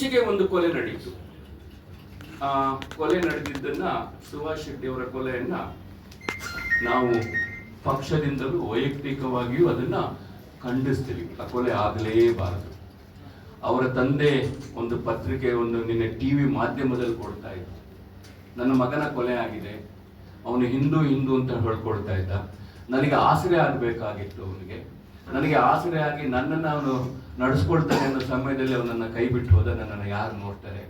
ಇತ್ತೀಚೆಗೆ ಒಂದು ಕೊಲೆ ನಡೀತು. ಆ ಕೊಲೆ ನಡೆದಿದ್ದನ್ನ ಸುಭಾಷ್ ಶೆಟ್ಟಿ ಅವರ ಕೊಲೆಯನ್ನ ನಾವು ಪಕ್ಷದಿಂದಲೂ ವೈಯಕ್ತಿಕವಾಗಿಯೂ ಅದನ್ನ ಖಂಡಿಸ್ತೀವಿ. ಆ ಕೊಲೆ ಆಗಲೇಬಾರದು ಅವರ ತಂದೆ ಒಂದು ಪತ್ರಿಕೆ ಒಂದು ನಿನ್ನೆ ಟಿವಿ ಮಾಧ್ಯಮದಲ್ಲಿ ಕೊಡ್ತಾ ಇದ್ರು ನನ್ನ ಮಗನ ಕೊಲೆ ಆಗಿದೆ. ಅವನು ಹಿಂದೂ ಹಿಂದೂ ಅಂತ ಹೇಳ್ಕೊಳ್ತಾ ಇದ್ದ. ನನಗೆ ಆಸರೆ ಆಗಬೇಕಾಗಿತ್ತು ಅವನಿಗೆ. ನನಗೆ ಆಸರೆ ಆಗಿ ನನ್ನನ್ನು ಅವನು ನಡೆಸ್ಕೊಳ್ತಾನೆ ಅನ್ನೋ ಸಮಯದಲ್ಲಿ ಅವನನ್ನ ಕೈ ಬಿಟ್ಟು ಹೋದ ನನ್ನನ್ನು ಯಾರು ನೋಡ್ತಾರೆ?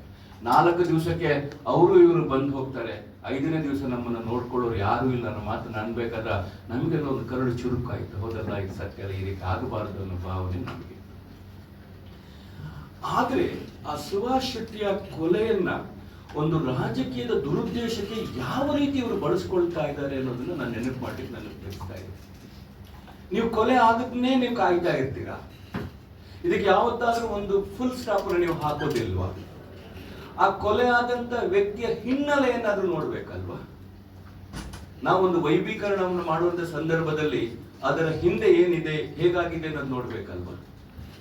ನಾಲ್ಕು ದಿವಸಕ್ಕೆ ಅವರು ಇವರು ಬಂದು ಹೋಗ್ತಾರೆ. ಐದನೇ ದಿವಸ ನಮ್ಮನ್ನ ನೋಡ್ಕೊಳ್ಳೋರು ಯಾರು ಇಲ್ಲ ಅನ್ನೋ ಮಾತು ಅನ್ಬೇಕಾದ್ರೆ ನಮಗೆಲ್ಲ ಒಂದು ಕರಡು ಚುರುಕಾಯ್ತು. ಹೋದಲ್ಲ ಇದು ಸತ್ಯ ಈ ರೀತಿ ಆಗಬಾರದು ಅನ್ನೋ ಭಾವನೆ ನಮಗೆ. ಆದ್ರೆ ಆ ಸುಭಾಷ್ ಶೆಟ್ಟಿಯ ಕೊಲೆಯನ್ನ ಒಂದು ರಾಜಕೀಯದ ದುರುದ್ದೇಶಕ್ಕೆ ಯಾವ ರೀತಿ ಇವರು ಬಳಸ್ಕೊಳ್ತಾ ಇದ್ದಾರೆ ಅನ್ನೋದನ್ನ ನಾನು ನೆನಪು ಮಾಡ್ಲಿಕ್ಕೆ ನನಗೆ ತಿಳಿಸ್ತಾ ಇದ್ದೀನಿ ನೀವು ಕೊಲೆ ಆಗದನ್ನೇ ನೀವು ಕಾಯ್ತಾ ಇರ್ತೀರಾ? ಇದಕ್ಕೆ ಯಾವತ್ತಾದ್ರೂ ಒಂದು ಫುಲ್ ಸ್ಟಾಪ್ ನೀವು ಹಾಕೋದಿಲ್ವಾ? ಆ ಕೊಲೆ ಆದಂತ ವ್ಯಕ್ತಿಯ ಹಿನ್ನೆಲೆಯನ್ನಾದ್ರೂ ನೋಡ್ಬೇಕಲ್ವಾ? ನಾವೊಂದು ವೈಭೀಕರಣವನ್ನು ಮಾಡುವಂತ ಸಂದರ್ಭದಲ್ಲಿ ಅದರ ಹಿಂದೆ ಏನಿದೆ, ಹೇಗಾಗಿದೆ ಅನ್ನೋದು ನೋಡ್ಬೇಕಲ್ವಾ?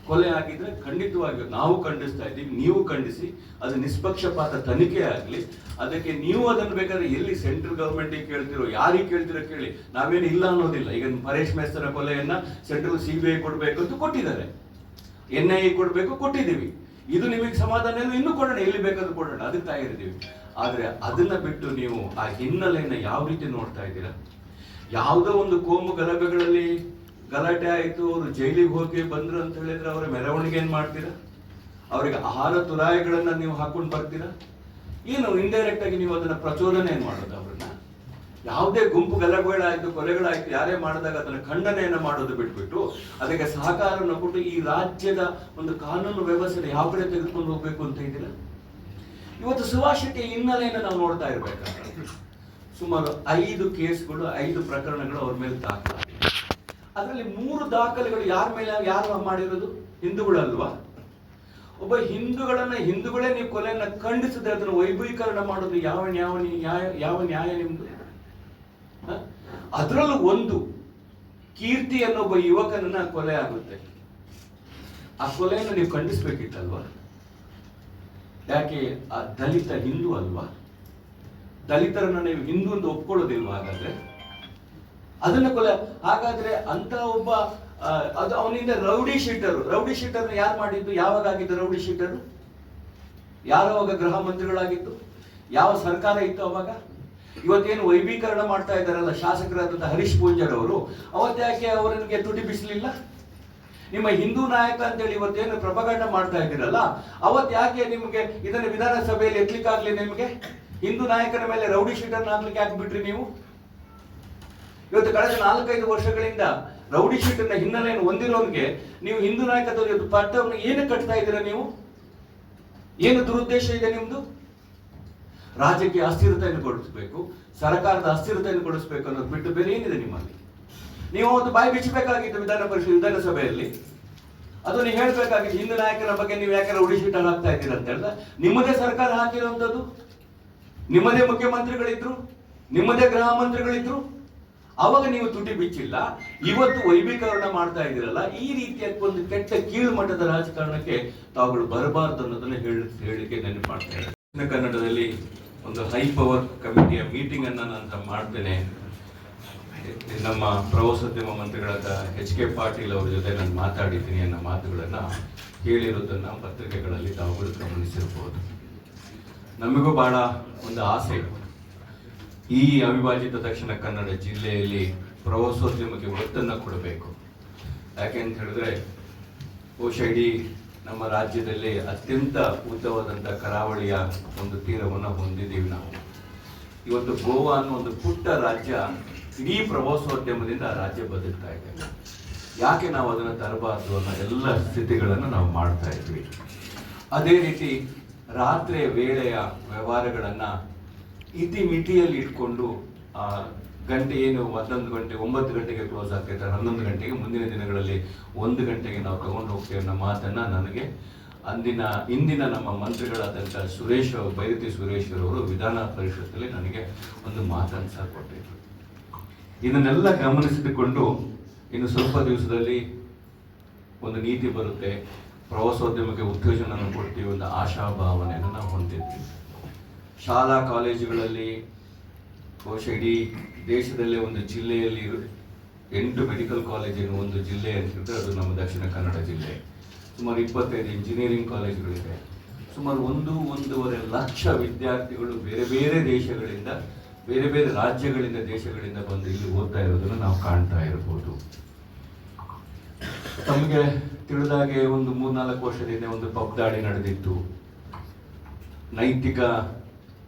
ಕೊಲೆ ಆಗಿದ್ರೆ ಖಂಡಿತವಾಗಿ ನಾವು ಖಂಡಿಸ್ತಾ ಇದ್ದೀವಿ, ನೀವು ಖಂಡಿಸಿ, ಅದು ನಿಷ್ಪಕ್ಷಪಾತ ತನಿಖೆ ಆಗಲಿ, ಅದಕ್ಕೆ ನೀವು ಅದನ್ನು ಬೇಕಾದ್ರೆ ಎಲ್ಲಿ ಸೆಂಟ್ರಲ್ ಗೌರ್ಮೆಂಟಿಗೆ ಕೇಳ್ತಿರೋ, ಯಾರಿಗೆ ಕೇಳ್ತಿರೋ ಕೇಳಿ, ನಾವೇನು ಇಲ್ಲ ಅನ್ನೋದಿಲ್ಲ. ಈಗ ಪರೇಶ್ ಮೇಸ್ತರ ಕೊಲೆಯನ್ನ ಸೆಂಟ್ರಲ್ ಸಿ ಬಿ ಐ ಕೊಡ್ಬೇಕು ಅಂತ ಕೊಟ್ಟಿದ್ದಾರೆ. ಎನ್ ಐ ಕೊಡಬೇಕು, ಕೊಟ್ಟಿದ್ದೀವಿ. ಇದು ನಿಮಗೆ ಸಮಾಧಾನ ಇನ್ನೂ ಕೊಡೋಣ, ಎಲ್ಲಿ ಬೇಕಾದ್ರೂ ಕೊಡೋಣ, ಅದಕ್ಕೆ ತಯಾರಿದ್ದೀವಿ. ಆದರೆ ಅದನ್ನ ಬಿಟ್ಟು ನೀವು ಆ ಹಿನ್ನೆಲೆಯನ್ನು ಯಾವ ರೀತಿ ನೋಡ್ತಾ ಇದ್ದೀರಾ? ಯಾವುದೋ ಒಂದು ಕೋಮು ಗಲಭೆಗಳಲ್ಲಿ ಗಲಾಟೆ ಆಯಿತು, ಅವರು ಜೈಲಿಗೆ ಹೋಗಿ ಬಂದರು ಅಂತ ಹೇಳಿದ್ರೆ ಅವರ ಮೆರವಣಿಗೆ ಏನು ಮಾಡ್ತೀರಾ? ಅವರಿಗೆ ಆಹಾರ ತುರಾಯಿಗಳನ್ನು ನೀವು ಹಾಕೊಂಡು ಬರ್ತೀರಾ? ಏನು ಇಂಡೈರೆಕ್ಟ್ ಆಗಿ ನೀವು ಅದನ್ನ ಪ್ರಚೋದನೆ ಏನು ಮಾಡೋದು ಅವ್ರನ್ನ? ಯಾವುದೇ ಗುಂಪು ಗಲಭೆಗಳಾಯ್ತು, ಕೊಲೆಗಳಾಯ್ತು, ಯಾರೇ ಮಾಡಿದಾಗ ಅದನ್ನ ಖಂಡನೆಯನ್ನ ಮಾಡೋದು ಬಿಟ್ಬಿಟ್ಟು ಅದಕ್ಕೆ ಸಹಕಾರವನ್ನು ಕೊಟ್ಟು ಈ ರಾಜ್ಯದ ಒಂದು ಕಾನೂನು ವ್ಯವಸ್ಥೆ ಯಾವ ಕಡೆ ತೆಗೆದುಕೊಂಡು ಹೋಗ್ಬೇಕು ಅಂತ ಇದ್ದೀರಾ ಇವತ್ತು ಸುಭಾಷಕ್ಕೆ ಹಿನ್ನೆಲೆಯನ್ನು ನಾವು ನೋಡ್ತಾ ಇರ್ಬೇಕು ಸುಮಾರು ಐದು ಕೇಸ್ಗಳು, ಐದು ಪ್ರಕರಣಗಳು ಅವ್ರ ಮೇಲೆ ದಾಖಲಾಗಿದೆ. ಅದರಲ್ಲಿ ಮೂರು ದಾಖಲೆಗಳು ಯಾರ ಮೇಲೆ, ಯಾರು ಮಾಡಿರೋದು? ಹಿಂದೂಗಳಲ್ವಾ? ಒಬ್ಬ ಹಿಂದೂಗಳನ್ನ, ಹಿಂದೂಗಳೇ ನೀವು ಕೊಲೆಯನ್ನ ಖಂಡಿಸದೆ ಅದನ್ನು ವೈಭವೀಕರಣ ಮಾಡೋದು ಯಾವ ಯಾವ ನ್ಯಾಯ ಯಾವ ನ್ಯಾಯ ನಿಮ್ದು? ಅದರಲ್ಲೂ ಒಂದು ಕೀರ್ತಿ ಅನ್ನೋ ಒಬ್ಬ ಯುವಕನನ್ನ ಕೊಲೆ ಆಗುತ್ತೆ. ಆ ಕೊಲೆಯನ್ನು ನೀವು ಖಂಡಿಸ್ಬೇಕಿತ್ತಲ್ವಾ? ಯಾಕೆ? ಆ ದಲಿತ ಹಿಂದೂ ಅಲ್ವಾ? ದಲಿತರನ್ನ ನೀವು ಹಿಂದೂ ಅಂತ ಒಪ್ಕೊಳ್ಳೋದಿಲ್ವಾ ಹಾಗಾದ್ರೆ? ಅದನ್ನ ಕೊಲೆ ಹಾಗಾದ್ರೆ ಅಂತ ಒಬ್ಬ ಅದು ಅವನಿಂದ ರೌಡಿ ಶೀಟರು. ರೌಡಿ ಶೀಟರ್ ಯಾರು ಮಾಡಿದ್ದು? ಯಾವಾಗ ಆಗಿದ್ದು ರೌಡಿ ಶೀಟರು? ಯಾರು ಅವಾಗ ಗೃಹ ಮಂತ್ರಿಗಳಾಗಿತ್ತು ಯಾವ ಸರ್ಕಾರ ಇತ್ತು ಅವಾಗ? ಇವತ್ತೇನು ವೈಭೀಕರಣ ಮಾಡ್ತಾ ಇದ್ದಾರಲ್ಲ ಶಾಸಕರಾದಂಥ ಹರೀಶ್ ಪೂಂಜರ್ ಅವರು ಅವತ್ತ್ಯಾಕೆ ಅವರಿಗೆ ತುಟಿ ಬಿಸಲಿಲ್ಲ? ನಿಮ್ಮ ಹಿಂದೂ ನಾಯಕ ಅಂತೇಳಿ ಇವತ್ತೇನು ಪ್ರಪಗಂಡ ಮಾಡ್ತಾ ಇದ್ದೀರಲ್ಲ ಅವತ್ ಯಾಕೆ ನಿಮಗೆ ಇದನ್ನ ವಿಧಾನಸಭೆಯಲ್ಲಿ ಎತ್ಲಿಕ್ಕಾಗ್ಲಿ ನಿಮಗೆ? ಹಿಂದೂ ನಾಯಕರ ಮೇಲೆ ರೌಡಿ ಶೀಟರ್ ಹಾಕ್ಲಿಕ್ಕೆ ಯಾಕೆ ಬಿಟ್ರಿ ನೀವು? ಇವತ್ತು ಕಳೆದ ನಾಲ್ಕೈದು ವರ್ಷಗಳಿಂದ ರೌಡಿ ಶೀಟರ್ನ ಹಿನ್ನೆಲೆಯನ್ನು ಹೊಂದಿರೋನ್ಗೆ ನೀವು ಹಿಂದೂ ನಾಯಕತ್ವ ಪಟ್ಟವನ್ನು ಏನು ಕಟ್ತಾ ಇದ್ದೀರಾ ನೀವು? ಏನು ದುರುದ್ದೇಶ ಇದೆ ನಿಮ್ದು? ರಾಜ್ಯಕ್ಕೆ ಅಸ್ಥಿರತೆಯನ್ನು ಕೊಡಿಸ್ಬೇಕು, ಸರ್ಕಾರದ ಅಸ್ಥಿರತೆಯನ್ನು ಕೊಡಿಸ್ಬೇಕು ಅನ್ನೋದು ಬಿಟ್ಟು ಬೇರೆ ಏನಿದೆ ನಿಮ್ಮಲ್ಲಿ? ನೀವು ಒಂದು ಬಾಯಿ ಬಿಚ್ಚಬೇಕಾಗಿತ್ತು ವಿಧಾನ ಪರಿಷತ್ ವಿಧಾನಸಭೆಯಲ್ಲಿ. ಅದು ನೀವು ಹೇಳ್ಬೇಕಾಗಿತ್ತು, ಹಿಂದೂ ನಾಯಕರ ಬಗ್ಗೆ ನೀವು ಯಾಕೆ ಉಳಿಸಿಟ್ಟಾಗ್ತಾ ಹಾಕ್ತಾ ಇದ್ದೀರಾ ಅಂತ ಹೇಳಿದ್ರೆ ನಿಮ್ಮದೇ ಸರ್ಕಾರ ಹಾಕಿರುವಂಥದ್ದು? ನಿಮ್ಮದೇ ಮುಖ್ಯಮಂತ್ರಿಗಳಿದ್ರು? ನಿಮ್ಮದೇ ಗೃಹ ಮಂತ್ರಿಗಳಿದ್ರು? ಅವಾಗ ನೀವು ತುಟಿ ಬಿಚ್ಚಿಲ್ಲ. ಇವತ್ತು ವೈಭೀಕರಣ ಮಾಡ್ತಾ ಇದ್ದೀರಲ್ಲ, ಈ ರೀತಿಯ ಒಂದು ಕೆಟ್ಟ ಕೀಳು ಮಟ್ಟದ ರಾಜಕಾರಣಕ್ಕೆ ತಾವುಗಳು ಬರಬಾರದು ಅನ್ನೋದನ್ನ ಹೇಳಿ, ಹೇಳಿಕೆ ನೆನಪು ಮಾಡ್ತಾ ಇದ್ದಾರೆ ಕನ್ನಡದಲ್ಲಿ ಒಂದು ಹೈ ಪವರ್ ಕಮಿಟಿಯ ಮೀಟಿಂಗ್ ಅನ್ನ ನಾನು ಮಾಡ್ತೇನೆ. ನಮ್ಮ ಪ್ರವಾಸೋದ್ಯಮ ಮಂತ್ರಿಗಳಾದ ಎಚ್ ಕೆ ಪಾಟೀಲ್ ಅವರ ಜೊತೆ ನಾನು ಮಾತಾಡಿದ್ದೀನಿ ಅನ್ನೋ ಮಾತುಗಳನ್ನ ಹೇಳಿರೋದನ್ನ ಪತ್ರಿಕೆಗಳಲ್ಲಿ ತಾವುಗಳು ಗಮನಿಸಿರಬಹುದು. ನಮಗೂ ಬಹಳ ಒಂದು ಆಸೆ. ಈ ಅವಿಭಾಜಿತ ದಕ್ಷಿಣ ಕನ್ನಡ ಜಿಲ್ಲೆಯಲ್ಲಿ ಪ್ರವಾಸೋದ್ಯಮಕ್ಕೆ ಒತ್ತನ್ನು ಕೊಡಬೇಕು. ಯಾಕೆಂತ ಹೇಳಿದ್ರೆ ಬಹುಶಃ ಇಡೀ ನಮ್ಮ ರಾಜ್ಯದಲ್ಲಿ ಅತ್ಯಂತ ಉದ್ದವಾದಂಥ ಕರಾವಳಿಯ ಒಂದು ತೀರವನ್ನು ಹೊಂದಿದ್ದೀವಿ ನಾವು. ಇವತ್ತು ಗೋವಾ ಅನ್ನೋ ಒಂದು ಪುಟ್ಟ ರಾಜ್ಯ ಇಡೀ ಪ್ರವಾಸೋದ್ಯಮದಿಂದ ಆ ರಾಜ್ಯ ಬದುಕ್ತಾ ಇದೆ. ಯಾಕೆ ನಾವು ಅದನ್ನು ತರಬಾರ್ದು ಅನ್ನೋ ಎಲ್ಲ ಸ್ಥಿತಿಗಳನ್ನು ನಾವು ಮಾಡ್ತಾ ಇದ್ವಿ. ಅದೇ ರೀತಿ ರಾತ್ರಿಯ ವೇಳೆಯ ವ್ಯವಹಾರಗಳನ್ನು ಇತಿಮಿತಿಯಲ್ಲಿ ಇಟ್ಕೊಂಡು ಗಂಟೆ ಏನು, ಹನ್ನೊಂದು ಗಂಟೆ, ಒಂಬತ್ತು ಗಂಟೆಗೆ ಕ್ಲೋಸ್ ಆಗ್ತೈತೆ ಹನ್ನೊಂದು ಗಂಟೆಗೆ ಮುಂದಿನ ದಿನಗಳಲ್ಲಿ ಒಂದು ಗಂಟೆಗೆ ನಾವು ತಗೊಂಡು ಹೋಗ್ತೇವೆ ಅನ್ನೋ ಮಾತನ್ನ ನನಗೆ ಅಂದಿನ, ಇಂದಿನ ನಮ್ಮ ಮಂತ್ರಿಗಳಾದಂಥ ಸುರೇಶ್ ಬೈರತಿ ಸುರೇಶ್ ಅವರು ವಿಧಾನ ಪರಿಷತ್ತಲ್ಲಿ ನನಗೆ ಒಂದು ಮಾತನ್ನು ಸಹ ಕೊಟ್ಟಿದ್ರು. ಇದನ್ನೆಲ್ಲ ಗಮನಿಸಿದುಕೊಂಡು ಇನ್ನು ಸ್ವಲ್ಪ ದಿವಸದಲ್ಲಿ ಒಂದು ನೀತಿ ಬರುತ್ತೆ. ಪ್ರವಾಸೋದ್ಯಮಕ್ಕೆ ಉತ್ತೇಜನ ಕೊಡ್ತೀವಿ ಒಂದು ಆಶಾಭಾವನೆಯನ್ನು ನಾವು ಹೊಂದಿದ್ವಿ. ಶಾಲಾ, ಕಾಲೇಜುಗಳಲ್ಲಿ ಬಹುಶಃ ಇಡೀ ದೇಶದಲ್ಲೇ ಒಂದು ಜಿಲ್ಲೆಯಲ್ಲಿ ಎಂಟು ಮೆಡಿಕಲ್ ಕಾಲೇಜಿನ ಒಂದು ಜಿಲ್ಲೆ ಅಂತಿದ್ರೆ ಅದು ನಮ್ಮ ದಕ್ಷಿಣ ಕನ್ನಡ ಜಿಲ್ಲೆ. ಸುಮಾರು ಇಪ್ಪತ್ತೈದು ಇಂಜಿನಿಯರಿಂಗ್ ಕಾಲೇಜುಗಳಿದೆ ಸುಮಾರು ಒಂದು, ಒಂದೂವರೆ ಲಕ್ಷ ವಿದ್ಯಾರ್ಥಿಗಳು ಬೇರೆ ಬೇರೆ ದೇಶಗಳಿಂದ, ಬೇರೆ ಬೇರೆ ರಾಜ್ಯಗಳಿಂದ, ದೇಶಗಳಿಂದ ಬಂದು ಇಲ್ಲಿ ಓದ್ತಾ ಇರೋದನ್ನು ನಾವು ಕಾಣ್ತಾ ಇರಬಹುದು ತಮಗೆ ತಿಳಿದಾಗೆ ಒಂದು ಮೂರ್ನಾಲ್ಕು ವರ್ಷದಿಂದ ಒಂದು ಪಬ್ ದಾಳಿ ನಡೆದಿತ್ತು. ನೈತಿಕ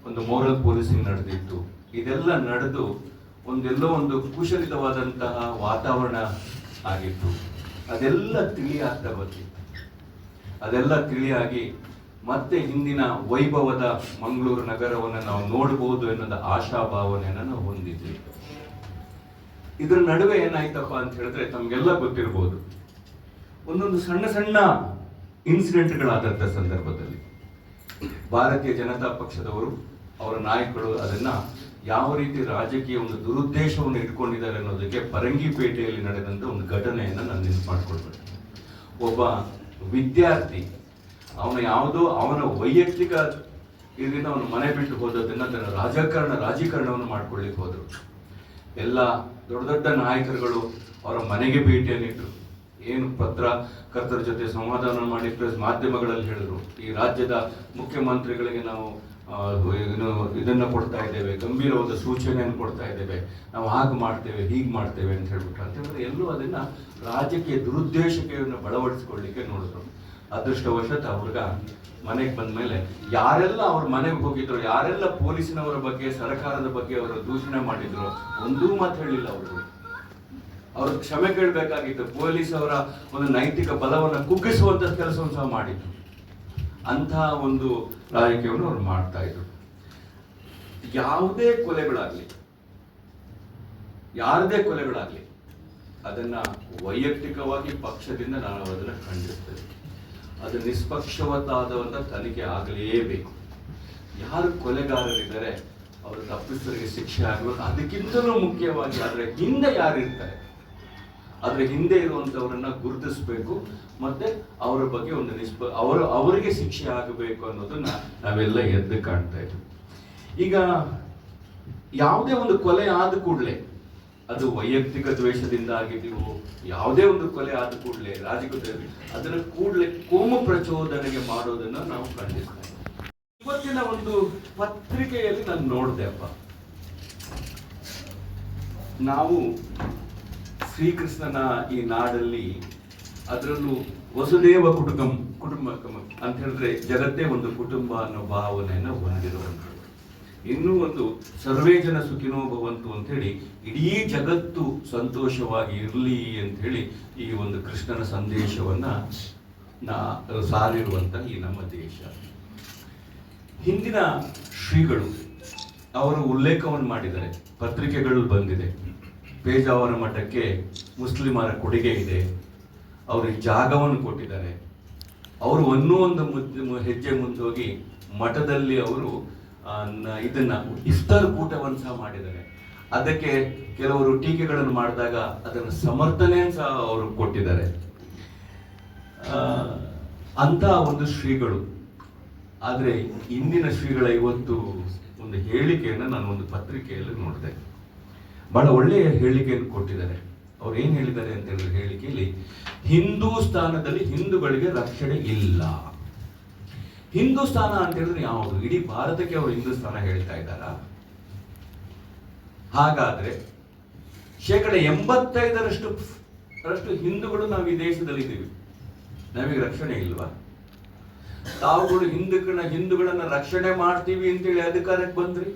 ಒಂದು ಮೋರಲ್ ಪೊಲೀಸಿಂಗ್ ನಡೆದಿತ್ತು. ಇದೆಲ್ಲ ನಡೆದು ಒಂದೆಲ್ಲೋ ಒಂದು ಕುಶಲಿತವಾದಂತಹ ವಾತಾವರಣ ಆಗಿತ್ತು. ಅದೆಲ್ಲ ತಿಳಿಯಾಗ್ತಾ ಬಂದಿತ್ತು. ಅದೆಲ್ಲ ತಿಳಿಯಾಗಿ ಮತ್ತೆ ಹಿಂದಿನ ವೈಭವದ ಮಂಗಳೂರು ನಗರವನ್ನು ನಾವು ನೋಡಬಹುದು ಎನ್ನುವ ಆಶಾಭಾವನೆಯನ್ನು ನಾವು ಹೊಂದಿದ್ವಿ. ಇದರ ನಡುವೆ ಏನಾಯ್ತಪ್ಪ ಅಂತ ಹೇಳಿದ್ರೆ ತಮ್ಗೆಲ್ಲ ಗೊತ್ತಿರ್ಬೋದು. ಒಂದೊಂದು ಸಣ್ಣ ಸಣ್ಣ ಇನ್ಸಿಡೆಂಟ್ಗಳಾದಂಥ ಸಂದರ್ಭದಲ್ಲಿ ಭಾರತೀಯ ಜನತಾ ಪಕ್ಷದವರು, ಅವರ ನಾಯಕರು ಅದನ್ನ ಯಾವ ರೀತಿ ರಾಜಕೀಯ ಒಂದು ದುರುದ್ದೇಶವನ್ನು ಇಟ್ಕೊಂಡಿದ್ದಾರೆ ಅನ್ನೋದಕ್ಕೆ ಪರಂಗಿಪೇಟೆಯಲ್ಲಿ ನಡೆದಂತ ಒಂದು ಘಟನೆಯನ್ನು ನಾನು ನೆನಪು ಮಾಡ್ಕೊಳ್ಬೇಕು ಒಬ್ಬ ವಿದ್ಯಾರ್ಥಿ, ಅವನ ಯಾವುದೋ ಅವನ ವೈಯಕ್ತಿಕ ಇದರಿಂದ ಅವನು ಮನೆ ಬಿಟ್ಟು ಹೋದದನ್ನ ತನ್ನ ರಾಜಕಾರಣ, ರಾಜೀಕರಣವನ್ನು ಮಾಡ್ಕೊಳ್ಳಿಕ್ಕೆ ಹೋದರು. ಎಲ್ಲ ದೊಡ್ಡ ದೊಡ್ಡ ನಾಯಕರುಗಳು ಅವರ ಮನೆಗೆ ಭೇಟಿಯನ್ನಿಟ್ಟರು ಏನು ಪತ್ರಕರ್ತರ ಜೊತೆ ಸಂವಾದವನ್ನು ಮಾಡಿ ಪ್ರೆಸ್ ಮಾಧ್ಯಮಗಳಲ್ಲಿ ಹೇಳಿದರು. ಈ ರಾಜ್ಯದ ಮುಖ್ಯಮಂತ್ರಿಗಳಿಗೆ ನಾವು ಇದನ್ನ ಕೊಡ್ತಾ ಇದ್ದೇವೆ, ಗಂಭೀರವಾದ ಸೂಚನೆಯನ್ನು ಕೊಡ್ತಾ ಇದ್ದೇವೆ. ನಾವು ಹಾಗೆ ಮಾಡ್ತೇವೆ, ಹೀಗೆ ಮಾಡ್ತೇವೆ ಅಂತ ಹೇಳ್ಬಿಟ್ಟು, ಅಂತ ಹೇಳಿದ್ರೆ ಎಲ್ಲೂ ಅದನ್ನ ರಾಜಕೀಯ ದುರುದ್ದೇಶಕ್ಕೆ ಬಳವಡಿಸ್ಕೊಳ್ಳಿಕ್ಕೆ ನೋಡಿದ್ರು ಅದೃಷ್ಟವಶತ್ ಅವ್ರಿಗ ಮನೆಗೆ ಬಂದ ಮೇಲೆ ಯಾರೆಲ್ಲ ಅವ್ರ ಮನೆಗೆ ಹೋಗಿದ್ರು, ಯಾರೆಲ್ಲ ಪೊಲೀಸಿನವರ ಬಗ್ಗೆ, ಸರ್ಕಾರದ ಬಗ್ಗೆ ಅವರು ದೂಷಣೆ ಮಾಡಿದ್ರು, ಒಂದೂ ಮಾತು ಹೇಳಿಲ್ಲ ಅವರು. ಅವರು ಕ್ಷಮೆ ಕೇಳಬೇಕಾಗಿತ್ತು. ಪೊಲೀಸ್ ಅವರ ಒಂದು ನೈತಿಕ ಬಲವನ್ನು ಕುಗ್ಗಿಸುವಂತ ಕೆಲಸವನ್ನು ಸಹ ಮಾಡಿದ್ರು. ಅಂತಹ ಒಂದು ರಾಜಕೀಯವನ್ನು ಅವ್ರು ಮಾಡ್ತಾ ಇದ್ರು. ಯಾವುದೇ ಕೊಲೆಗಳಾಗಲಿ, ಯಾರದೇ ಕೊಲೆಗಳಾಗಲಿ, ಅದನ್ನ ವೈಯಕ್ತಿಕವಾಗಿ ಪಕ್ಷದಿಂದ ನಾನು ಅದನ್ನ ಖಂಡಿಸ್ತೇನೆ. ಅದು ನಿಷ್ಪಕ್ಷವತ್ತಾದವಂತ ತನಿಖೆ ಆಗಲೇಬೇಕು. ಯಾರು ಕೊಲೆಗಾರರಿದ್ದಾರೆ, ಅವರು ತಪ್ಪಿಸರಿಗೆ ಶಿಕ್ಷೆ ಆಗಬೇಕು, ಅದಕ್ಕಿಂತಲೂ ಮುಖ್ಯವಾಗಿ ಅದರ ಹಿಂದೆ ಯಾರಿರ್ತಾರೆ, ಅದರ ಹಿಂದೆ ಇರುವಂತವರನ್ನ ಗುರುತಿಸಬೇಕು ಮತ್ತೆ ಅವರ ಬಗ್ಗೆ ಒಂದು ನಿಷ್ಪ ಅವರು ಅವರಿಗೆ ಶಿಕ್ಷೆ ಆಗಬೇಕು ಅನ್ನೋದನ್ನ ನಾವೆಲ್ಲ ಎದ್ದು ಕಾಣ್ತಾ ಇದ್ವಿ ಈಗ ಯಾವುದೇ ಒಂದು ಕೊಲೆ ಆದ ಕೂಡಲೇ, ಅದು ವೈಯಕ್ತಿಕ ದ್ವೇಷದಿಂದ ಆಗಿದೆಯೋ ಯಾವುದೇ ಒಂದು ಕೊಲೆ ಆದ ಕೂಡಲೇ ರಾಜಕೀಯ ಅದನ್ನು ಕೂಡಲೇ ಕೋಮು ಪ್ರಚೋದನೆಗೆ ಮಾಡೋದನ್ನ ನಾವು ಖಂಡಿಸ್ತಾ. ಇವತ್ತಿನ ಒಂದು ಪತ್ರಿಕೆಯಲ್ಲಿ ನಾನು ನೋಡಿದೆ ಅಪ್ಪ ನಾವು ಶ್ರೀಕೃಷ್ಣನ ಈ ನಾಡಲ್ಲಿ ಅದರಲ್ಲೂ ವಸುದೇವ ಕುಟುಂಬ ಕುಟುಂಬ ಅಂತ ಹೇಳಿದ್ರೆ ಜಗತ್ತೇ ಒಂದು ಕುಟುಂಬ ಅನ್ನೋ ಭಾವನೆಯನ್ನು ಹೊಂದಿರುವಂಥದ್ದು. ಇನ್ನೂ ಒಂದು ಸರ್ವೇ ಜನ ಸುಖಿನೋ ಭವಂತು ಅಂತ ಹೇಳಿ ಇಡೀ ಜಗತ್ತು ಸಂತೋಷವಾಗಿ ಇರಲಿ ಅಂತ ಹೇಳಿ ಈ ಒಂದು ಕೃಷ್ಣನ ಸಂದೇಶವನ್ನ ನಾ ಸಾರಿರುವಂಥ ಈ ನಮ್ಮ ದೇಶ. ಹಿಂದಿನ ಶ್ರೀಗಳು ಅವರು ಉಲ್ಲೇಖವನ್ನು ಮಾಡಿದ್ದಾರೆ. ಪತ್ರಿಕೆಗಳು ಬಂದಿದೆ. ಪೇಜಾವರ ಮಠಕ್ಕೆ ಮುಸ್ಲಿಮರ ಕೊಡುಗೆ ಇದೆ. ಅವ್ರಿಗೆ ಜಾಗವನ್ನು ಕೊಟ್ಟಿದ್ದಾರೆ. ಅವರು ಇನ್ನೂ ಒಂದು ಮುದ್ದೆ- ಹೆಜ್ಜೆ ಮುಂದೋಗಿ ಮಠದಲ್ಲಿ ಅವರು ಇದನ್ನ, ಇಫ್ತಾರ್ ಕೂಟವನ್ನು ಸಹ ಮಾಡಿದ್ದಾರೆ. ಅದಕ್ಕೆ ಕೆಲವರು ಟೀಕೆಗಳನ್ನು ಮಾಡಿದಾಗ ಅದನ್ನು ಸಮರ್ಥನೆ ಸಹ ಅವರು ಕೊಟ್ಟಿದ್ದಾರೆ. ಅಂತ ಒಂದು ಶ್ರೀಗಳು. ಆದರೆ ಇಂದಿನ ಶ್ರೀಗಳ ಇವತ್ತು ಒಂದು ಹೇಳಿಕೆಯನ್ನು ನಾನು ಒಂದು ಪತ್ರಿಕೆಯಲ್ಲಿ ನೋಡಿದೆ. ಬಹಳ ಒಳ್ಳೆಯ ಹೇಳಿಕೆಯನ್ನು ಕೊಟ್ಟಿದ್ದಾರೆ. ಅವ್ರು ಏನ್ ಹೇಳಿದ್ದಾರೆ ಅಂತ ಹೇಳಿದ್ರೆ ಹೇಳಿಕೆಯಲ್ಲಿ ಹಿಂದೂಸ್ತಾನದಲ್ಲಿ ಹಿಂದೂಗಳಿಗೆ ರಕ್ಷಣೆ ಇಲ್ಲ. ಹಿಂದೂಸ್ತಾನ ಅಂತ ಹೇಳಿದ್ರೆ ಯಾವುದು? ಇಡೀ ಭಾರತಕ್ಕೆ ಅವರು ಹಿಂದೂಸ್ತಾನ ಹೇಳ್ತಾ ಇದ್ದಾರಾ? ಹಾಗಾದ್ರೆ ಶೇಕಡ ಎಂಬತ್ತೈದರಷ್ಟು ರಷ್ಟು ಹಿಂದೂಗಳು ನಾವು ಈ ದೇಶದಲ್ಲಿ ಇದ್ದೀವಿ ನಮಗೆ ರಕ್ಷಣೆ ಇಲ್ವಾ? ತಾವುಗಳು ಹಿಂದೂಗಳ ಹಿಂದೂಗಳನ್ನ ರಕ್ಷಣೆ ಮಾಡ್ತೀವಿ ಅಂತೇಳಿ ಅಧಿಕಾರಕ್ಕೆ ಬಂದ್ರಿ?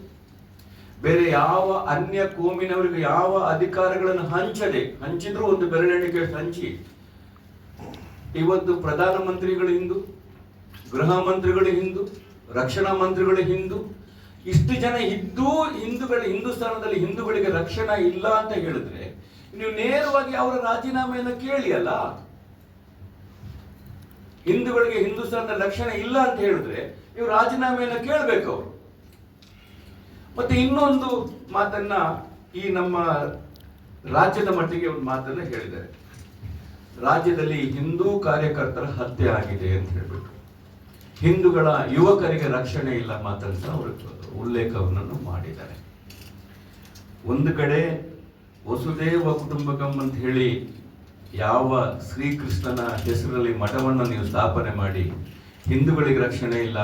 ಬೇರೆ ಯಾವ ಅನ್ಯ ಕೋಮಿನವರಿಗೆ ಯಾವ ಅಧಿಕಾರಗಳನ್ನು ಹಂಚದೆ, ಹಂಚಿದ್ರು ಒಂದು ಬೆರಳೆಣಿಕೆ ಹಂಚಿ. ಇವತ್ತು ಪ್ರಧಾನ ಮಂತ್ರಿಗಳು ಹಿಂದೂ, ಗೃಹ ಮಂತ್ರಿಗಳು ಹಿಂದೂ, ರಕ್ಷಣಾ ಮಂತ್ರಿಗಳು ಹಿಂದೂ, ಇಷ್ಟು ಜನ ಇದ್ದೂ ಹಿಂದೂಗಳ ಹಿಂದೂಸ್ತಾನದಲ್ಲಿ ಹಿಂದೂಗಳಿಗೆ ರಕ್ಷಣಾ ಇಲ್ಲ ಅಂತ ಹೇಳಿದ್ರೆ, ನೀವು ನೇರವಾಗಿ ಅವರ ರಾಜೀನಾಮೆಯನ್ನು ಕೇಳಿ ಅಲ್ಲ? ಹಿಂದೂಗಳಿಗೆ ಹಿಂದೂಸ್ತಾನದ ರಕ್ಷಣೆ ಇಲ್ಲ ಅಂತ ಹೇಳಿದ್ರೆ, ನೀವು ರಾಜೀನಾಮೆಯನ್ನು ಕೇಳಬೇಕು ಅವರು. ಮತ್ತೆ ಇನ್ನೊಂದು ಮಾತನ್ನ ಈ ನಮ್ಮ ರಾಜ್ಯದ ಮಟ್ಟಿಗೆ ಒಂದು ಮಾತನ್ನ ಹೇಳಿದ್ದಾರೆ. ರಾಜ್ಯದಲ್ಲಿ ಹಿಂದೂ ಕಾರ್ಯಕರ್ತರ ಹತ್ಯೆ ಆಗಿದೆ ಅಂತ ಹೇಳ್ಬಿಟ್ಟು. ಹಿಂದೂಗಳ ಯುವಕರಿಗೆ ರಕ್ಷಣೆ ಇಲ್ಲ ಮಾತಂತ ಅವರು ಉಲ್ಲೇಖವನ್ನು ಮಾಡಿದ್ದಾರೆ. ಒಂದು ಕಡೆ ವಸುದೇವ ಕುಟುಂಬಕಂ ಅಂತ ಹೇಳಿ ಯಾವ ಶ್ರೀಕೃಷ್ಣನ ಹೆಸರಲ್ಲಿ ಮಠವನ್ನು ನೀವು ಸ್ಥಾಪನೆ ಮಾಡಿ, ಹಿಂದೂಗಳಿಗೆ ರಕ್ಷಣೆ ಇಲ್ಲ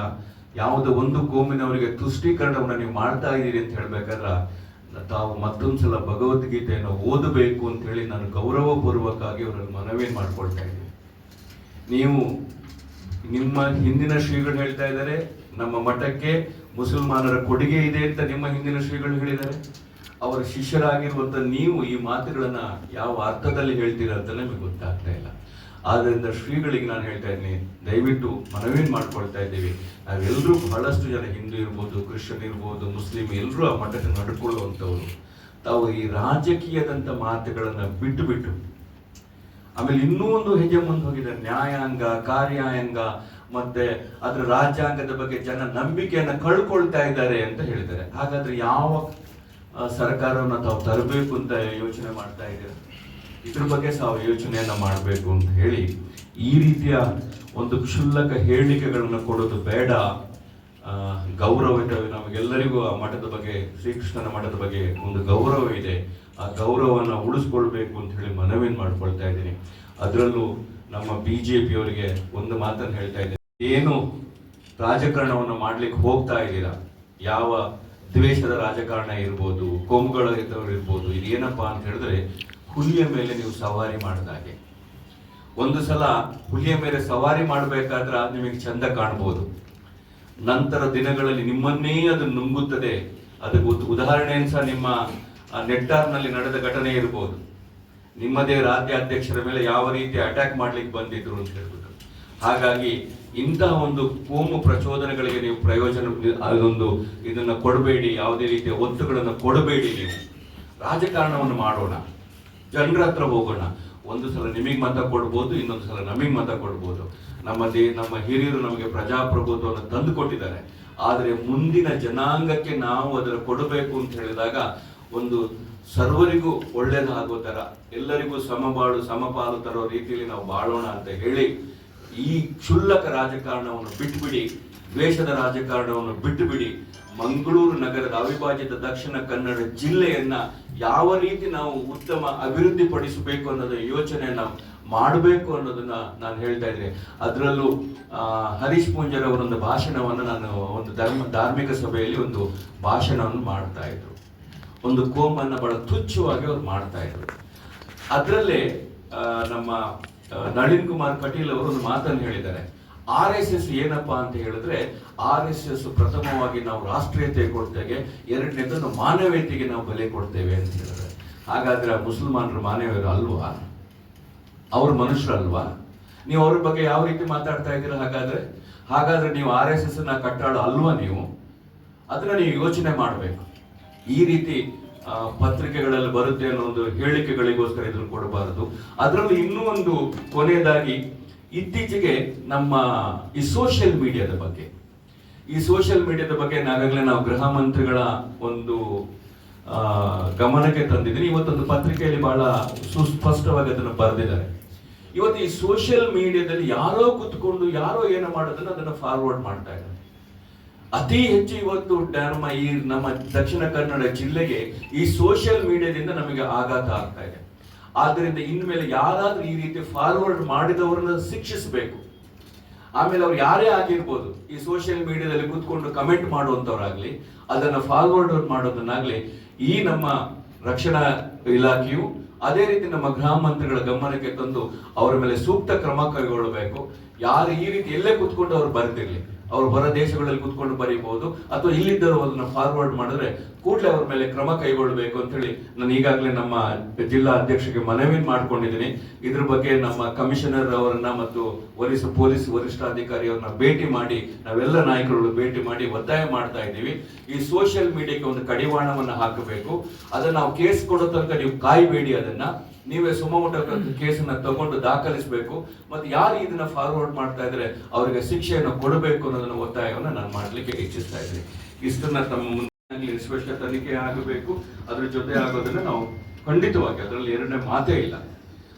ಯಾವುದೋ ಒಂದು ಕೋಮಿನವರಿಗೆ ತುಷ್ಟೀಕರಣವನ್ನು ನೀವು ಮಾಡ್ತಾ ಇದ್ದೀರಿ ಅಂತ ಹೇಳ್ಬೇಕಾದ್ರೆ ತಾವು ಮತ್ತೊಂದ್ಸಲ ಭಗವದ್ಗೀತೆಯನ್ನು ಓದಬೇಕು ಅಂತ ಹೇಳಿ ನಾನು ಗೌರವಪೂರ್ವಕವಾಗಿ ಅವರನ್ನು ಮನವಿ ಮಾಡ್ಕೊಳ್ತಾ ಇದ್ದೀನಿ. ನೀವು ನಿಮ್ಮ ಹಿಂದಿನ ಶ್ರೀಗಳು ಹೇಳ್ತಾ ಇದ್ದಾರೆ, ನಮ್ಮ ಮಠಕ್ಕೆ ಮುಸಲ್ಮಾನರ ಕೊಡುಗೆ ಇದೆ ಅಂತ ನಿಮ್ಮ ಹಿಂದಿನ ಶ್ರೀಗಳು ಹೇಳಿದ್ದಾರೆ. ಅವರ ಶಿಷ್ಯರಾಗಿರುವಂತ ನೀವು ಈ ಮಾತುಗಳನ್ನು ಯಾವ ಅರ್ಥದಲ್ಲಿ ಹೇಳ್ತೀರ ಅಂತ ನಮಗೆ ಗೊತ್ತಾಗ್ತಾ ಇಲ್ಲ. ಆದ್ರಿಂದ ಶ್ರೀಗಳಿಗೆ ನಾನು ಹೇಳ್ತಾ ಇದ್ದೀನಿ, ದಯವಿಟ್ಟು ಮನವಿ ಮಾಡ್ಕೊಳ್ತಾ ಇದ್ದೀವಿ. ನಾವೆಲ್ಲರೂ ಬಹಳಷ್ಟು ಜನ ಹಿಂದೂ ಇರ್ಬೋದು, ಕ್ರಿಶ್ಚಿಯನ್ ಇರ್ಬೋದು, ಮುಸ್ಲಿಂ, ಎಲ್ಲರೂ ಆ ಮಠಕ್ಕೆ ನಡ್ಕೊಳ್ಳುವಂಥವ್ರು. ತಾವು ಈ ರಾಜಕೀಯದಂಥ ಮಾತುಗಳನ್ನ ಬಿಟ್ಟು ಬಿಟ್ಟು ಆಮೇಲೆ ಇನ್ನೂ ಒಂದು ಹೆಜ್ಜೆ ಮುಂದೆ ಹೋಗಿದೆ ನ್ಯಾಯಾಂಗ, ಕಾರ್ಯಾಂಗ, ಮತ್ತೆ ಅದರ ರಾಜ್ಯಾಂಗದ ಬಗ್ಗೆ ಜನ ನಂಬಿಕೆಯನ್ನ ಕಳ್ಕೊಳ್ತಾ ಇದ್ದಾರೆ ಅಂತ ಹೇಳಿದ್ದಾರೆ. ಹಾಗಾದ್ರೆ ಯಾವ ಸರ್ಕಾರವನ್ನ ತಾವು ತರಬೇಕು ಅಂತ ಯೋಚನೆ ಮಾಡ್ತಾ ಇದ್ದೀರಾ? ಇದ್ರ ಬಗ್ಗೆ ಸಹ ಯೋಚನೆಯನ್ನ ಮಾಡಬೇಕು ಅಂತ ಹೇಳಿ ಈ ರೀತಿಯ ಒಂದು ಕ್ಷುಲ್ಲಕ ಹೇಳಿಕೆಗಳನ್ನ ಕೊಡೋದು ಬೇಡ. ಗೌರವ ನಮಗೆಲ್ಲರಿಗೂ ಆ ಮಠದ ಬಗ್ಗೆ, ಶ್ರೀಕೃಷ್ಣನ ಮಠದ ಬಗ್ಗೆ ಒಂದು ಗೌರವ ಇದೆ. ಆ ಗೌರವವನ್ನು ಉಳಿಸ್ಕೊಳ್ಬೇಕು ಅಂತ ಹೇಳಿ ಮನವಿ ಮಾಡ್ಕೊಳ್ತಾ ಇದ್ದೀನಿ. ಅದರಲ್ಲೂ ನಮ್ಮ ಬಿ ಬಿಜೆಪಿ ಅವರಿಗೆ ಒಂದು ಮಾತನ್ನು ಹೇಳ್ತಾ ಇದ್ದೀನಿ. ಏನು ರಾಜಕಾರಣವನ್ನು ಮಾಡ್ಲಿಕ್ಕೆ ಹೋಗ್ತಾ ಇದ್ದೀರಾ? ಯಾವ ದ್ವೇಷದ ರಾಜಕಾರಣ ಇರ್ಬೋದು ಕೋಮುಗಳ ಇರ್ಬೋದು, ಇದೇನಪ್ಪ ಅಂತ ಹೇಳಿದ್ರೆ ಹುಲಿಯ ಮೇಲೆ ನೀವು ಸವಾರಿ ಮಾಡಿದಾಗೆ ಒಂದು ಸಲ ಹುಲಿಯ ಮೇಲೆ ಸವಾರಿ ಮಾಡಬೇಕಾದ್ರೆ ನಿಮಗೆ ಚಂದ ಕಾಣ್ಬೋದು. ನಂತರ ದಿನಗಳಲ್ಲಿ ನಿಮ್ಮನ್ನೇ ಅದು ನುಂಗುತ್ತದೆ. ಅದಕ್ಕೆ ಉದಾಹರಣೆ ಸಹ ನಿಮ್ಮ ನೆಟ್ಟಾರ್ನಲ್ಲಿ ನಡೆದ ಘಟನೆ ಇರ್ಬೋದು. ನಿಮ್ಮದೇ ರಾಜ್ಯಾಧ್ಯಕ್ಷರ ಮೇಲೆ ಯಾವ ರೀತಿ ಅಟ್ಯಾಕ್ ಮಾಡ್ಲಿಕ್ಕೆ ಬಂದಿದ್ರು ಅಂತ ಹೇಳ್ಬಿಟ್ಟು. ಹಾಗಾಗಿ ಇಂತಹ ಒಂದು ಕೋಮು ಪ್ರಚೋದನೆಗಳಿಗೆ ನೀವು ಪ್ರಯೋಜನ, ಅದೊಂದು ಇದನ್ನು ಕೊಡಬೇಡಿ, ಯಾವುದೇ ರೀತಿಯ ಒತ್ತುಗಳನ್ನು ಕೊಡಬೇಡಿ ನೀವು. ರಾಜಕಾರಣವನ್ನು ಮಾಡೋಣ. ಜನರ ಹತ್ರ ಹೋಗೋಣ. ಒಂದು ಸಲ ನಿಮಗೆ ಮತ ಕೊಡ್ಬೋದು, ಇನ್ನೊಂದು ಸಲ ನಮಗೆ ಮತ ಕೊಡ್ಬೋದು. ನಮ್ಮ ದೇ ನಮ್ಮ ಹಿರಿಯರು ನಮಗೆ ಪ್ರಜಾಪ್ರಭುತ್ವವನ್ನು ತಂದು ಕೊಟ್ಟಿದ್ದಾರೆ. ಆದರೆ ಮುಂದಿನ ಜನಾಂಗಕ್ಕೆ ನಾವು ಅದರ ಕೊಡಬೇಕು ಅಂತ ಹೇಳಿದಾಗ ಒಂದು ಸರ್ವರಿಗೂ ಒಳ್ಳೇದಾಗೋ ಥರ, ಎಲ್ಲರಿಗೂ ಸಮಬಾಳು ಸಮಪಾಲು ತರೋ ರೀತಿಯಲ್ಲಿ ನಾವು ಬಾಳೋಣ ಅಂತ ಹೇಳಿ ಈ ಕ್ಷುಲ್ಲಕ ರಾಜಕಾರಣವನ್ನು ಬಿಟ್ಟುಬಿಡಿ ದ್ವೇಷದ ರಾಜಕಾರಣವನ್ನು ಬಿಟ್ಟುಬಿಡಿ. ಮಂಗಳೂರು ನಗರದ ಅವಿಭಾಜಿತ ದಕ್ಷಿಣ ಕನ್ನಡ ಜಿಲ್ಲೆಯನ್ನ ಯಾವ ರೀತಿ ನಾವು ಉತ್ತಮ ಅಭಿವೃದ್ಧಿ ಪಡಿಸಬೇಕು ಅನ್ನೋದ ಯೋಚನೆಯನ್ನ ಮಾಡಬೇಕು ಅನ್ನೋದನ್ನ ನಾನು ಹೇಳ್ತಾ ಇದ್ದೆ ಅದರಲ್ಲೂ ಹರೀಶ್ ಪೂಂಜರ್ ಅವರೊಂದು ಭಾಷಣವನ್ನು ನಾನು ಒಂದು ಧರ್ಮ, ಧಾರ್ಮಿಕ ಸಭೆಯಲ್ಲಿ ಒಂದು ಭಾಷಣವನ್ನು ಮಾಡ್ತಾ ಇದ್ರು. ಒಂದು ಕೋಮನ್ನ ಬಹಳ ತುಚ್ಛವಾಗಿ ಅವ್ರು ಮಾಡ್ತಾ ಇದ್ರು. ಅದರಲ್ಲೇ ನಮ್ಮ ನಳಿನ್ ಕುಮಾರ್ ಕಟೀಲ್ ಅವರು ಒಂದು ಮಾತನ್ನು ಹೇಳಿದ್ದಾರೆ. ಆರ್ ಎಸ್ ಎಸ್ ಏನಪ್ಪಾ ಅಂತ ಹೇಳಿದ್ರೆ, ಆರ್ ಎಸ್ ಎಸ್ ಪ್ರಥಮವಾಗಿ ನಾವು ರಾಷ್ಟ್ರೀಯತೆ ಕೊಡ್ತೇವೆ, ಎರಡನೇದನ್ನು ನಾವು ಮಾನವೀಯತೆಗೆ ನಾವು ಬೆಲೆ ಕೊಡ್ತೇವೆ ಅಂತ ಹೇಳಿದ್ರೆ. ಹಾಗಾದ್ರೆ ಮುಸಲ್ಮಾನರು ಮಾನವೀಯರು ಅಲ್ವಾ? ಅವ್ರ ಮನುಷ್ಯರಲ್ವಾ? ನೀವು ಅವ್ರ ಬಗ್ಗೆ ಯಾವ ರೀತಿ ಮಾತಾಡ್ತಾ ಇದ್ದೀರಾ ಹಾಗಾದ್ರೆ? ಹಾಗಾದ್ರೆ ನೀವು ಆರ್ ಎಸ್ ಎಸ್ನ ಅಲ್ವಾ ನೀವು? ಅದನ್ನ ನೀವು ಯೋಚನೆ ಮಾಡಬೇಕು. ಈ ರೀತಿ ಪತ್ರಿಕೆಗಳಲ್ಲಿ ಬರುತ್ತೆ ಅನ್ನೋ ಒಂದು ಹೇಳಿಕೆಗಳಿಗೋಸ್ಕರ ಇದನ್ನು ಕೊಡಬಾರದು. ಅದರಲ್ಲೂ ಇನ್ನೂ ಒಂದು ಕೊನೆಯದಾಗಿ ಇತ್ತೀಚೆಗೆ ನಮ್ಮ ಈ ಸೋಷಿಯಲ್ ಮೀಡಿಯಾದ ಬಗ್ಗೆ. ಈ ಸೋಷಿಯಲ್ ಮೀಡಿಯಾದ ಬಗ್ಗೆ ನಾಗಾಗಲೇ ನಾವು ಗೃಹ ಮಂತ್ರಿಗಳ ಒಂದು ಗಮನಕ್ಕೆ ತಂದಿದ್ದೀನಿ. ಇವತ್ತೊಂದು ಪತ್ರಿಕೆಯಲ್ಲಿ ಬಹಳ ಸುಸ್ಪಷ್ಟವಾಗಿ ಅದನ್ನು ಬರೆದಿದ್ದಾರೆ. ಇವತ್ತು ಈ ಸೋಷಿಯಲ್ ಮೀಡಿಯಾದಲ್ಲಿ ಯಾರೋ ಕುತ್ಕೊಂಡು, ಯಾರೋ ಏನು ಮಾಡೋದನ್ನ ಅದನ್ನು ಫಾರ್ವರ್ಡ್ ಮಾಡ್ತಾ ಇದ್ದಾರೆ. ಅತಿ ಹೆಚ್ಚು ಇವತ್ತು ನಮ್ಮ ಈ ನಮ್ಮ ದಕ್ಷಿಣ ಕನ್ನಡ ಜಿಲ್ಲೆಗೆ ಈ ಸೋಷಿಯಲ್ ಮೀಡಿಯಾದಿಂದ ನಮಗೆ ಆಘಾತ ಆಗ್ತಾ ಇದೆ. ಆದ್ದರಿಂದ ಇನ್ಮೇಲೆ ಯಾರಾದ್ರೂ ಈ ರೀತಿ ಫಾರ್ವರ್ಡ್ ಮಾಡಿದವರನ್ನ ಶಿಕ್ಷಿಸಬೇಕು. ಆಮೇಲೆ ಅವ್ರು ಯಾರೇ ಆಗಿರ್ಬೋದು, ಈ ಸೋಷಿಯಲ್ ಮೀಡಿಯಾದಲ್ಲಿ ಕೂತ್ಕೊಂಡು ಕಮೆಂಟ್ ಮಾಡುವಂತವ್ರಾಗ್ಲಿ ಅದನ್ನ ಫಾರ್ವರ್ಡ್ ಮಾಡೋದನ್ನಾಗ್ಲಿ, ಈ ನಮ್ಮ ರಕ್ಷಣಾ ಇಲಾಖೆಯು ಅದೇ ರೀತಿ ನಮ್ಮ ಗೃಹ ಮಂತ್ರಿಗಳ ಗಮನಕ್ಕೆ ತಂದು ಅವರ ಮೇಲೆ ಸೂಕ್ತ ಕ್ರಮ ಕೈಗೊಳ್ಳಬೇಕು. ಯಾರು ಈ ರೀತಿ ಎಲ್ಲೇ ಕೂತ್ಕೊಂಡು ಅವ್ರು ಬರ್ತಿರ್ಲಿ ಅವ್ರು ಹೊರ ದೇಶಗಳಲ್ಲಿ ಕೂತ್ಕೊಂಡು ಬರೀಬಹುದು. ಅಥವಾ ಇಲ್ಲಿದ್ದರು ಅದನ್ನ ಫಾರ್ವರ್ಡ್ ಮಾಡಿದ್ರೆ ಕೂಡಲೇ ಅವ್ರ ಮೇಲೆ ಕ್ರಮ ಕೈಗೊಳ್ಳಬೇಕು ಅಂತ ಹೇಳಿ ನಾನು ಈಗಾಗಲೇ ನಮ್ಮ ಜಿಲ್ಲಾ ಅಧ್ಯಕ್ಷರಿಗೆ ಮನವಿ ಮಾಡ್ಕೊಂಡಿದ್ದೀನಿ. ಇದ್ರ ಬಗ್ಗೆ ನಮ್ಮ ಕಮಿಷನರ್ ಅವರನ್ನ ಮತ್ತು ವರಿಷ್ಠ ಪೊಲೀಸ್ ವರಿಷ್ಠಾಧಿಕಾರಿ ಅವ್ರನ್ನ ಭೇಟಿ ಮಾಡಿ, ನಾವೆಲ್ಲ ನಾಯಕರುಗಳು ಭೇಟಿ ಮಾಡಿ ಒತ್ತಾಯ ಮಾಡ್ತಾ ಇದ್ದೀವಿ. ಈ ಸೋಷಿಯಲ್ ಮೀಡಿಯಾಕ್ಕೆ ಒಂದು ಕಡಿವಾಣವನ್ನು ಹಾಕಬೇಕು. ಅದನ್ನ ನಾವು ಕೇಸ್ ಕೊಡೋ ತನಕ ನೀವು ಕಾಯಬೇಡಿ ಅದನ್ನ. ನೀವೇ ಸುಮೋಟ ಕೇಸನ್ನ ತಗೊಂಡು ದಾಖಲಿಸಬೇಕು. ಮತ್ತೆ ಯಾರು ಇದನ್ನ ಫಾರ್ವರ್ಡ್ ಮಾಡ್ತಾ ಇದ್ರೆ ಅವರಿಗೆ ಶಿಕ್ಷೆಯನ್ನು ಕೊಡಬೇಕು ಅನ್ನೋದನ್ನ ಒತ್ತಾಯವನ್ನ ನಾನು ಮಾಡ್ಲಿಕ್ಕೆ ಇಚ್ಛಿಸ್ತಾ ಇದ್ದೀನಿ. ಇಷ್ಟನ್ನ ತಮ್ಮ ಮುಂದಿನ ಸ್ಪಷ್ಟ ತನಿಖೆ ಆಗಬೇಕು. ಅದ್ರ ಜೊತೆ ಆಗೋದನ್ನ ನಾವು ಖಂಡಿತವಾಗಿ ಅದರಲ್ಲಿ ಎರಡನೇ ಮಾತೇ ಇಲ್ಲ.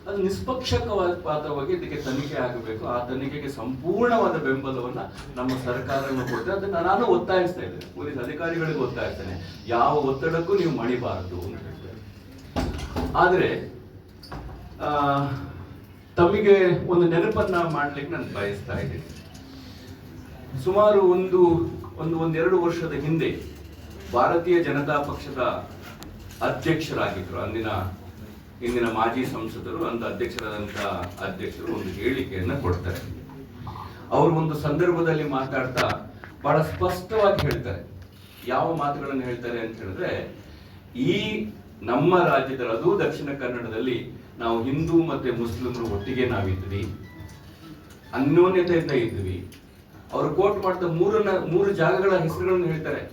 ಅದು ನಿಷ್ಪಕ್ಷಕವಾದ ಪಾತ್ರವಾಗಿ ಇದಕ್ಕೆ ತನಿಖೆ ಆಗಬೇಕು. ಆ ತನಿಖೆಗೆ ಸಂಪೂರ್ಣವಾದ ಬೆಂಬಲವನ್ನ ನಮ್ಮ ಸರ್ಕಾರವನ್ನು ಕೊಟ್ಟರೆ ಅದನ್ನ ನಾನು ಒತ್ತಾಯಿಸ್ತಾ ಇದ್ದೇನೆ. ಪೊಲೀಸ್ ಅಧಿಕಾರಿಗಳಿಗೆ ಒತ್ತಾಯಿಸ್ತೇನೆ. ಯಾವ ಒತ್ತಡಕ್ಕೂ ನೀವು ಮಣಿಬಾರದು ಅಂತ ಹೇಳ್ತೇನೆ ಆದ್ರೆ ತಮಗೆ ಒಂದು ನೆನಪನ್ನ ಮಾಡ್ಲಿಕ್ಕೆ ನಾನು ಬಯಸ್ತಾ ಇದ್ದೀನಿ. ಸುಮಾರು ಒಂದು ಒಂದು ಒಂದೆರಡು ವರ್ಷದ ಹಿಂದೆ ಭಾರತೀಯ ಜನತಾ ಪಕ್ಷದ ಅಧ್ಯಕ್ಷರಾಗಿದ್ದರು ಅಂದಿನ, ಇಂದಿನ ಮಾಜಿ ಸಂಸದರು ಅಂತ ಅಧ್ಯಕ್ಷರಾದಂಥ ಅಧ್ಯಕ್ಷರು ಒಂದು ಹೇಳಿಕೆಯನ್ನು ಕೊಡ್ತಾರೆ. ಅವರು ಒಂದು ಸಂದರ್ಭದಲ್ಲಿ ಮಾತಾಡ್ತಾ ಬಹಳ ಸ್ಪಷ್ಟವಾಗಿ ಹೇಳ್ತಾರೆ. ಯಾವ ಮಾತುಗಳನ್ನು ಹೇಳ್ತಾರೆ ಅಂತ ಹೇಳಿದ್ರೆ, ಈ ನಮ್ಮ ರಾಜ್ಯದಲ್ಲಿ ಅದು ದಕ್ಷಿಣ ಕನ್ನಡದಲ್ಲಿ ನಾವು ಹಿಂದೂ ಮತ್ತೆ ಮುಸ್ಲಿಮರು ಒಟ್ಟಿಗೆ ನಾವಿದ್ವಿ. ಅನ್ಯೋನ್ಯತೆಯಿಂದ ಇದ್ವಿ. ಅವರು ಕೋಟ್ ಮಾಡ್ತಾ ಮೂರನ್ನ, ಮೂರು ಜಾಗಗಳ ಹೆಸರುಗಳನ್ನು ಹೇಳ್ತಾರೆ.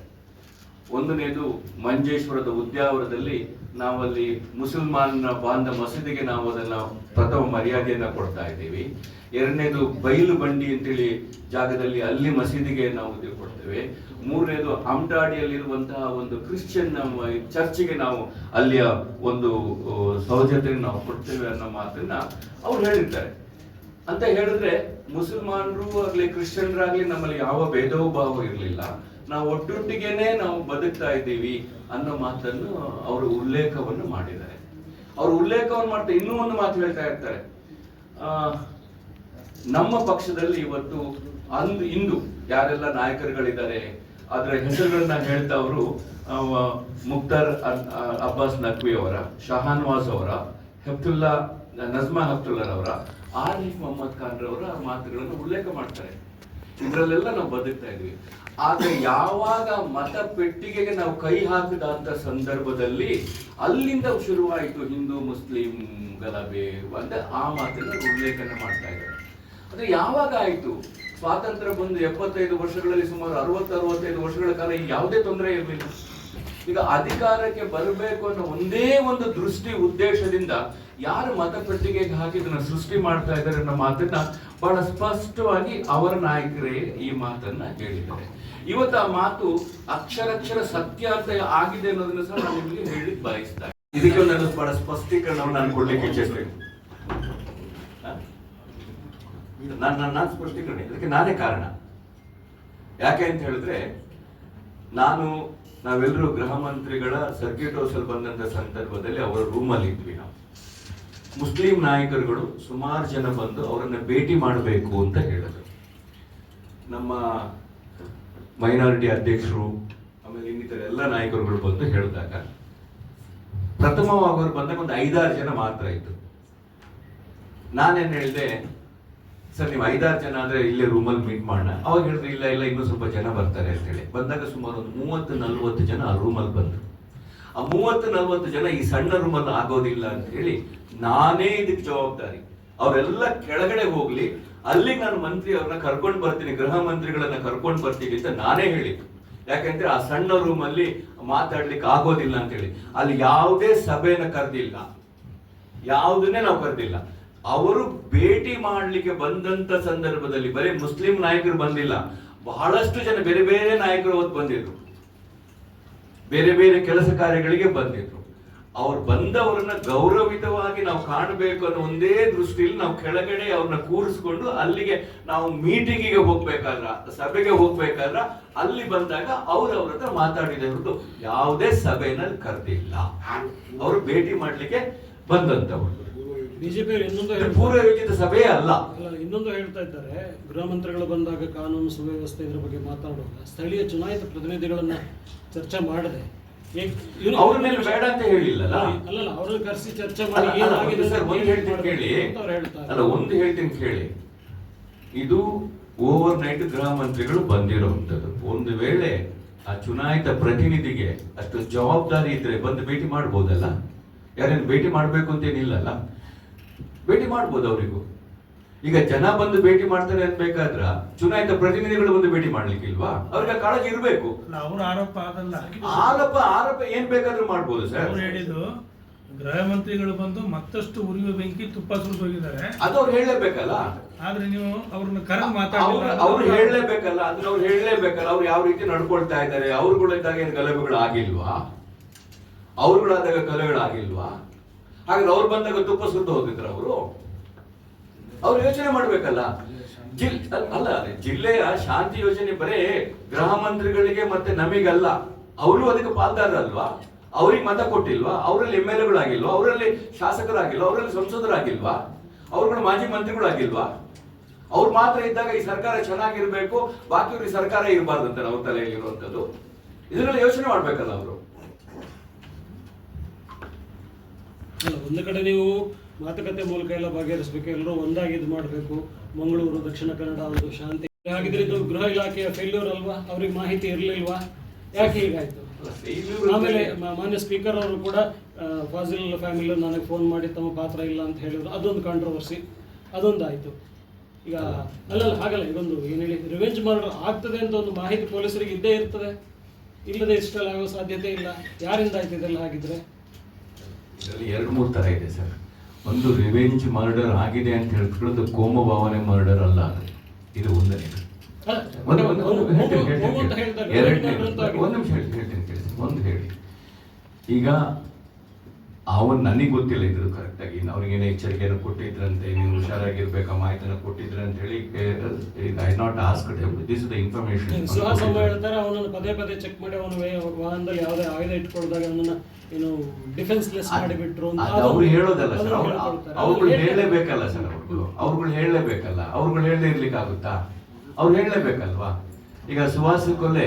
ಒಂದನೇದು ಮಂಜೇಶ್ವರದ ಉದ್ಯಾವರದಲ್ಲಿ ನಾವಲ್ಲಿ ಮುಸಲ್ಮಾನ್ ಬಾಂಧ ಮಸೀದಿಗೆ ನಾವು ಅದನ್ನ ಪ್ರಥಮ ಮರ್ಯಾದೆಯನ್ನ ಕೊಡ್ತಾ ಇದ್ದೀವಿ. ಎರಡನೇದು ಬೈಲು ಬಂಡಿ ಅಂತೇಳಿ ಜಾಗದಲ್ಲಿ ಅಲ್ಲಿ ಮಸೀದಿಗೆ ನಾವು ಕೊಡ್ತೇವೆ. ಮೂರನೇದು ಅಮ್ಟಾಡಿಯಲ್ಲಿರುವಂತಹ ಒಂದು ಕ್ರಿಶ್ಚಿಯನ್ ಚರ್ಚಿಗೆ ನಾವು ಅಲ್ಲಿಯ ಒಂದು ಸಹಜತೆ ನಾವು ಕೊಡ್ತೇವೆ ಅನ್ನೋ ಮಾತನ್ನ ಅವ್ರು ಹೇಳಿರ್ತಾರೆ. ಅಂತ ಹೇಳಿದ್ರೆ ಮುಸಲ್ಮಾನರು ಆಗ್ಲಿ, ಕ್ರಿಶ್ಚಿಯನ್ರಾಗ್ಲಿ ನಮ್ಮಲ್ಲಿ ಯಾವ ಭೇದವೂ ಭಾವ ಇರಲಿಲ್ಲ. ನಾವು ಒಟ್ಟೊಟ್ಟಿಗೆನೆ ನಾವು ಬದುಕ್ತಾ ಇದ್ದೀವಿ ಅನ್ನೋ ಮಾತನ್ನು ಅವರು ಉಲ್ಲೇಖವನ್ನು ಮಾಡಿದ್ದಾರೆ. ಅವರು ಉಲ್ಲೇಖವನ್ನು ಮಾಡ್ತಾ ಇನ್ನೂ ಒಂದು ಮಾತು ಹೇಳ್ತಾ ಇರ್ತಾರೆ. ನಮ್ಮ ಪಕ್ಷದಲ್ಲಿ ಇವತ್ತು ಅಂದು, ಇಂದು ಯಾರೆಲ್ಲ ನಾಯಕರುಗಳಿದ್ದಾರೆ, ಅದರ ಹೆಸರುಗಳನ್ನ ಹೇಳ್ತಾ ಅವರು ಮುಕ್ತಾರ್ ಅಬ್ಬಾಸ್ ನಕ್ವಿ ಅವರ, ಶಹಾನ್ವಾಜ್ ಅವರ ಹೆಫ್ತುಲ್ಲಾ ನಜ್ಮಾ ಹೆಫ್ತುಲ್ಲರ್ ಅವರ, ಆರಿಫ್ ಮೊಹಮ್ಮದ್ ಖಾನ್ ರವರ ಮಾತುಗಳನ್ನು ಉಲ್ಲೇಖ ಮಾಡ್ತಾರೆ. ಇದರಲ್ಲೆಲ್ಲ ನಾವು ಬದುಕ್ತಾ ಇದ್ವಿ ಆದ್ರೆ ಯಾವಾಗ ಮತ ಪೆಟ್ಟಿಗೆಗೆ ನಾವು ಕೈ ಹಾಕಿದಂತ ಸಂದರ್ಭದಲ್ಲಿ ಅಲ್ಲಿಂದ ಶುರುವಾಯಿತು ಹಿಂದೂ ಮುಸ್ಲಿಂ ಗಲಭೆ ಅಂತ ಆ ಮಾತನ್ನು ಉಲ್ಲೇಖನ ಮಾಡ್ತಾ ಇದ್ದಾರೆ. ಅಂದ್ರೆ ಯಾವಾಗ ಆಯ್ತು? ಸ್ವಾತಂತ್ರ್ಯ ಬಂದು ಎಪ್ಪತ್ತೈದು ವರ್ಷಗಳಲ್ಲಿ ಸುಮಾರು ಅರವತ್ತು ಅರವತ್ತೈದು ವರ್ಷಗಳ ಕಾಲ ಯಾವುದೇ ತೊಂದರೆ ಇರಲಿಲ್ಲ. ಈಗ ಅಧಿಕಾರಕ್ಕೆ ಬರಬೇಕು ಅನ್ನೋ ಒಂದೇ ಒಂದು ದೃಷ್ಟಿ ಉದ್ದೇಶದಿಂದ ಯಾರು ಮತಪೆಟ್ಟಿಗೆಗೆ ಹಾಕಿ ಇದನ್ನ ಸೃಷ್ಟಿ ಮಾಡ್ತಾ ಇದ್ದಾರೆ ಅನ್ನೋ ಮಾತನ್ನ ಬಹಳ ಸ್ಪಷ್ಟವಾಗಿ ಅವರ ನಾಯಕರೇ ಈ ಮಾತನ್ನ ಹೇಳಿದ್ದಾರೆ. ಇವತ್ತು ಆ ಮಾತು ಅಕ್ಷರಕ್ಷರ ಸತ್ಯ ಅಂತ ಆಗಿದೆ ಅನ್ನೋದನ್ನ ಸಹ ನಾನು ನಿಮಗೆ ಹೇಳಿ ಬಯಸ್ತಾ. ಇದಕ್ಕೆ ನಾನು ಬಹಳ ಸ್ಪಷ್ಟೀಕರಣವನ್ನು ನಾನು ಕೊಡ್ಲಿಕ್ಕೆ ಇಚ್ಛಿಸ್ತೇನೆ. ನನ್ನ ನಾನು ನಾನು ಸ್ಪಷ್ಟೀಕರಣ ಇದಕ್ಕೆ ನಾನೇ ಕಾರಣ. ಯಾಕೆ ಅಂತ ಹೇಳಿದ್ರೆ ನಾನು ನಾವೆಲ್ಲರೂ ಗೃಹ ಮಂತ್ರಿಗಳ ಸರ್ಕ್ಯೂಟ್ ಹೌಸ್ ಅಲ್ಲಿ ಬಂದಂತ ಸಂದರ್ಭದಲ್ಲಿ ಅವರ ರೂಮಲ್ಲಿ ಇದ್ವಿ ನಾವು. ಮುಸ್ಲಿಂ ನಾಯಕರುಗಳು ಸುಮಾರು ಜನ ಬಂದು ಅವರನ್ನ ಭೇಟಿ ಮಾಡಬೇಕು ಅಂತ ಹೇಳಿದ್ರು. ನಮ್ಮ ಮೈನಾರಿಟಿ ಅಧ್ಯಕ್ಷರು, ಆಮೇಲೆ ಇನ್ನಿತರ ಎಲ್ಲ ನಾಯಕರುಗಳು ಬಂದು ಹೇಳಿದಾಗ, ಪ್ರಥಮವಾಗಿ ಅವರು ಬಂದಾಗ ಒಂದು ಐದಾರು ಜನ ಮಾತ್ರ ಇತ್ತು ನಾನೇನು ಹೇಳಿದೆ, ಸರ್, ನೀವು ಐದಾರು ಜನ ಆದರೆ ಇಲ್ಲೇ ರೂಮಲ್ಲಿ ಮೀಟ್ ಮಾಡೋಣ. ಅವಾಗ ಹೇಳಿದ್ರೆ, ಇಲ್ಲ ಇಲ್ಲ, ಇನ್ನೂ ಸ್ವಲ್ಪ ಜನ ಬರ್ತಾರೆ ಅಂತ ಹೇಳಿ. ಬಂದಾಗ ಸುಮಾರು ಒಂದು ಮೂವತ್ತು, ನಲ್ವತ್ತು ಜನ ಆ ರೂಮಲ್ಲಿ ಬಂದ್ರು. ಆ ಮೂವತ್ತು, ನಲ್ವತ್ತು ಜನ ಈ ಸಣ್ಣ ರೂಮಲ್ಲಿ ಆಗೋದಿಲ್ಲ ಅಂತ ಹೇಳಿ ನಾನೇ ಇದಕ್ಕೆ ಜವಾಬ್ದಾರಿ. ಅವರೆಲ್ಲ ಕೆಳಗಡೆ ಹೋಗ್ಲಿ ಅಲ್ಲಿಗೆ ನಾನು ಮಂತ್ರಿ ಅವ್ರನ್ನ ಕರ್ಕೊಂಡು ಬರ್ತೀನಿ, ಗೃಹ ಮಂತ್ರಿಗಳನ್ನ ಕರ್ಕೊಂಡು ಬರ್ತೀನಿ ಅಂತ ನಾನೇ ಹೇಳಿದ್ದು. ಯಾಕಂದ್ರೆ ಆ ಸಣ್ಣ ರೂಮ್ ಅಲ್ಲಿ ಮಾತಾಡ್ಲಿಕ್ಕೆ ಆಗೋದಿಲ್ಲ ಅಂತ ಹೇಳಿ ಅಲ್ಲಿ ಯಾವುದೇ ಸಭೆಯನ್ನ ಕರೆದಿಲ್ಲ. ಯಾವುದನ್ನೇ ನಾವು ಕರೆದಿಲ್ಲ. ಅವರು ಭೇಟಿ ಮಾಡ್ಲಿಕ್ಕೆ ಬಂದಂತ ಸಂದರ್ಭದಲ್ಲಿ ಬರೀ ಮುಸ್ಲಿಂ ನಾಯಕರು ಬಂದಿಲ್ಲ. ಬಹಳಷ್ಟು ಜನ ಬೇರೆ ಬೇರೆ ನಾಯಕರು ಅವತ್ತು ಬಂದಿದ್ರು. ಬೇರೆ ಬೇರೆ ಕೆಲಸ ಕಾರ್ಯಗಳಿಗೆ ಬಂದಿದ್ರು. ಅವ್ರು ಬಂದವರನ್ನ ಗೌರವಿತವಾಗಿ ನಾವು ಕಾಣಬೇಕು ಅನ್ನೋ ಒಂದೇ ದೃಷ್ಟಿಯಲ್ಲಿ ನಾವು ಕೆಳಗಡೆ ಅವ್ರನ್ನ ಕೂರಿಸ್ಕೊಂಡು ಅಲ್ಲಿಗೆ ನಾವು ಮೀಟಿಂಗಿಗೆ ಹೋಗ್ಬೇಕಾದ್ರ ಸಭೆಗೆ ಹೋಗ್ಬೇಕಾದ್ರ ಅಲ್ಲಿ ಬಂದಾಗ ಅವ್ರು ಅವ್ರ ಹತ್ರ ಮಾತಾಡಿದ ಹೊರತು ಯಾವುದೇ ಸಭೆನಲ್ಲಿ ಕರೆದಿಲ್ಲ. ಅವರು ಭೇಟಿ ಮಾಡ್ಲಿಕ್ಕೆ ಬಂದಂತವ್ರು. ಬಿಜೆಪಿ ಇನ್ನೊಂದು ಪೂರ್ವಯೋಜಿತ ಸಭೆಯೇ ಅಲ್ಲ ಇನ್ನೊಂದು ಹೇಳ್ತಾ ಇದ್ದಾರೆ ಗೃಹ ಮಂತ್ರಿಗಳು ಬಂದಾಗ ಕಾನೂನು ಸುವ್ಯವಸ್ಥೆ ಇದ್ರ ಬಗ್ಗೆ ಮಾತಾಡುವಾಗ ಸ್ಥಳೀಯ ಚುನಾಯಿತ ಪ್ರತಿನಿಧಿಗಳನ್ನ ಚರ್ಚೆ ಮಾಡದೆ. ಅವ್ರ ಮೇಲೆ ಬೇಡ ಅಂತ ಹೇಳಿಲ್ಲಲ್ಲ? ಅಲ್ಲಲ್ಲ ಅವ್ರ ಕರೆಸಿ ಚರ್ಚೆ ಮಾಡಿ ಏನಾಗಿದೆ ಸರ್, ಒಂದು ಹೇಳ್ತೀನಿ ಕೇಳಿ. ಅಲ್ಲ ಒಂದು ಹೇಳ್ತೀನಿ ಕೇಳಿ. ಇದು ಓವರ್ ನೈಟ್ ಗೃಹ ಮಂತ್ರಿಗಳು ಬಂದಿರುವಂತದ್ದು ಒಂದು ವೇಳೆ ಆ ಚುನಾಯಿತ ಪ್ರತಿನಿಧಿಗೆ ಅಷ್ಟು ಜವಾಬ್ದಾರಿ ಇದ್ರೆ ಬಂದು ಭೇಟಿ ಮಾಡ್ಬೋದಲ್ಲ? ಯಾರೇನು ಭೇಟಿ ಮಾಡ್ಬೇಕು ಅಂತೇನಿಲ್ಲಲ್ಲ ಭೇಟಿ ಮಾಡ್ಬೋದು ಅವರಿಗೂ. ಈಗ ಜನ ಬಂದು ಭೇಟಿ ಮಾಡ್ತಾರೆ ಅಂತ ಬೇಕಾದ್ರ ಚುನಾಯಿತ ಪ್ರತಿನಿಧಿಗಳು ಬಂದು ಭೇಟಿ ಮಾಡ್ಲಿಕ್ಕಿಲ್ವಾ ಅವ್ರಿಗೆ ಆ ಕಾಳಜಿ ಇರಬೇಕು. ಅವ್ರ ಆರೋಪ ಅದಲ್ಲ. ಆರೋಪ ಆರೋಪ ಏನ್ ಬೇಕಾದ್ರೂ ಮಾಡ್ಬೋದು ಸರ್. ಅವ್ರು ಹೇಳಿದ್ದು ಗೃಹ ಮಂತ್ರಿಗಳು ಬಂದು ಮತ್ತಷ್ಟು ಉರಿಯುವ ಬೆಂಕಿ ತುಪ್ಪ ಸುಟ್ಟು ಹೋಗಿದ್ದಾರೆ. ಅದು ಅವ್ರು ಹೇಳಲೇಬೇಕಲ್ಲ? ಆದ್ರೆ ನೀವು ಅವ್ರನ್ನ ಕರೆ ಅವ್ರು ಅವ್ರು ಹೇಳಲೇಬೇಕಲ್ಲ? ಅದನ್ನ ಅವ್ರು ಹೇಳಲೇಬೇಕಲ್ಲ? ಅವ್ರು ಯಾವ ರೀತಿ ನಡ್ಕೊಳ್ತಾ ಇದ್ದಾರೆ? ಅವ್ರುಗಳಿದ್ದಾಗ ಏನು ಗಲಭೆಗಳು ಆಗಿಲ್ವಾ? ಅವ್ರುಗಳಾದಾಗ ಕಲೆಗಳಾಗಿಲ್ವಾ ಆಗಿಲ್ವಾ ಹಾಗಾದ್ರೆ ಅವ್ರು ಬಂದಾಗ ತುಪ್ಪ ಸುಟ್ಟು ಹೋಗಿದ್ರ ಅವರು? ಅವ್ರು ಯೋಚನೆ ಮಾಡ್ಬೇಕಲ್ಲ. ಜಿಲ್, ಅಲ್ಲ ಜಿಲ್ಲೆಯ ಶಾಂತಿ ಯೋಜನೆ ಬರೇ ಗೃಹ ಮಂತ್ರಿಗಳಿಗೆ ಮತ್ತೆ ನಮಗಲ್ಲ. ಅವರು ಅದಕ್ಕೆ ಪಾಲ್ದಾರಲ್ವಾ ಅವ್ರಿಗೆ ಮತ ಕೊಟ್ಟಿಲ್ವಾ? ಅವರಲ್ಲಿ ಎಂ ಎಲ್ ಎಗಳಾಗಿಲ್ವಾ? ಅವರಲ್ಲಿ ಶಾಸಕರಾಗಿಲ್ವಾ? ಅವರಲ್ಲಿ ಸಂಸದರಾಗಿಲ್ವಾ? ಅವ್ರುಗಳು ಮಾಜಿ ಮಂತ್ರಿಗಳಾಗಿಲ್ವಾ? ಅವ್ರು ಮಾತ್ರ ಇದ್ದಾಗ ಈ ಸರ್ಕಾರ ಚೆನ್ನಾಗಿರ್ಬೇಕು, ಬಾಕಿ ಅವ್ರಿಗೆ ಸರ್ಕಾರ ಇರಬಾರ್ದು ಅಂತ ಅವ್ರ ತಲೆಯಲ್ಲಿ ಇರುವಂತದ್ದು ಇದನ್ನೆಲ್ಲ ಯೋಚನೆ ಮಾಡ್ಬೇಕಲ್ಲ ಅವರು. ಒಂದು ಕಡೆ ನೀವು ಮಾತುಕತೆ ಮೂಲಕ ಎಲ್ಲ ಬಗೆಹರಿಸಬೇಕು ಎಲ್ಲರೂ ಒಂದಾಗಿ ಇದು ಮಾಡಬೇಕು. ಮಂಗಳೂರು, ದಕ್ಷಿಣ ಕನ್ನಡ ಒಂದು ಶಾಂತಿ. ಹಾಗಿದ್ರೆ ಇದು ಗೃಹ ಇಲಾಖೆಯ ಫೇಲ್ಯೂರ್ ಅಲ್ವಾ? ಅವ್ರಿಗೆ ಮಾಹಿತಿ ಇರಲಿಲ್ವಾ? ಯಾಕೆ ಹೀಗಾಯ್ತು? ಆಮೇಲೆ ಮಾನ್ಯ ಸ್ಪೀಕರ್ ಅವರು ಕೂಡ ಫಾಜಿಲ್ ಫ್ಯಾಮಿಲಿ ನನಗೆ ಫೋನ್ ಮಾಡಿ ತಮ್ಮ ಪಾತ್ರ ಇಲ್ಲ ಅಂತ ಹೇಳಿದ್ರು. ಅದೊಂದು ಕಾಂಟ್ರವರ್ಸಿ ಅದೊಂದಾಯ್ತು. ಈಗ, ಅಲ್ಲಲ್ಲ, ಹಾಗಲ್ಲ, ಇದೊಂದು ಏನು ಹೇಳಿ ರಿವೆಂಜ್ ಮರ್ಡರ್ ಆಗ್ತದೆ ಅಂತ ಒಂದು ಮಾಹಿತಿ ಪೊಲೀಸರಿಗೆ ಇದ್ದೇ ಇರ್ತದೆ. ಇಲ್ಲದೆ ಇಷ್ಟೆಲ್ಲ ಆಗೋ ಸಾಧ್ಯತೆ ಇಲ್ಲ. ಯಾರಿಂದ ಆಯ್ತು ಇದೆಲ್ಲ ಇದರಲ್ಲಿ ಎರಡು ಮೂರು ತರ ಇದೆ, ಸರ್. ಒಂದು ರಿವೆಂಜ್ ಮರ್ಡರ್ ಆಗಿದೆ ಅಂತ ಹೇಳ್ಕೊಳ್ಳೋದು ಕೋಮ ಭಾವನೆ ಮರ್ಡರ್ ಅಲ್ಲ ಅದು. ಇದು ಒಂದನೇ ಒಂದು ಒಂದು ಒಂದು ಹೋಗು- ಹೇಳ್ತೀನಿ, ಹೋಗು- ಹೇಳ್ತೀನಿ, ಹೋಗು ಅಂತ ಹೇಳ್ತೀನಿ. ಎರಡನೇ. ಒಂದು ನಿಮಿಷ ಹೇಳ್ತೀನಿ ಕೇಳಿ ಒಂದು ಹೇಳಿ ಈಗ ಅವನ್ ನನಗೆ ಗೊತ್ತಿಲ್ಲ ಇದ್ರು ಕರೆಕ್ಟ್ ಆಗಿ. ಅವ್ರಿಗೇನೋ ಎಚ್ಚರಿಕೆಯನ್ನು ಕೊಟ್ಟಿದ್ರಂತೆ ನೀವು ಹುಷಾರಾಗಿರ್ಬೇಕಾ ಮಾಹಿತಿನ ಕೊಟ್ಟಿದ್ರೆ ಅಂತ ಹೇಳಿ I not ask this the information Suhas ಅಮ್ಮ ಹೇಳ್ತಾರೆ ಅವನನ್ನು ಪದೇ ಪದೇ ಚೆಕ್ ಮಾಡಿ ಅವನ ವಾಹನದಲ್ಲಿ ಯಾವುದೇ ಆಯುಧ ಇಟ್ಕೊಳ್ದಾಗ ಅವನನ್ನ ಏನು ಡಿಫೆನ್ಸ್ ಲೆಸ್ ಮಾಡಿಬಿಟ್ರು ಅವ್ರು ಹೇಳೋದಲ್ಲ ಸರ್. ಅವ್ರುಗಳು ಹೇಳಲೇಬೇಕಲ್ಲ ಸರ್ ಅವ್ರುಗಳು. ಅವ್ರುಗಳು ಹೇಳಲೇಬೇಕಲ್ಲ. ಅವ್ರುಗಳು ಹೇಳದೇ ಇರ್ಲಿಕ್ಕೆ ಆಗುತ್ತಾ ಅವ್ರು ಹೇಳಲೇಬೇಕಲ್ವಾ? ಈಗ ಸುಹಾಸ ಕೊಲೆ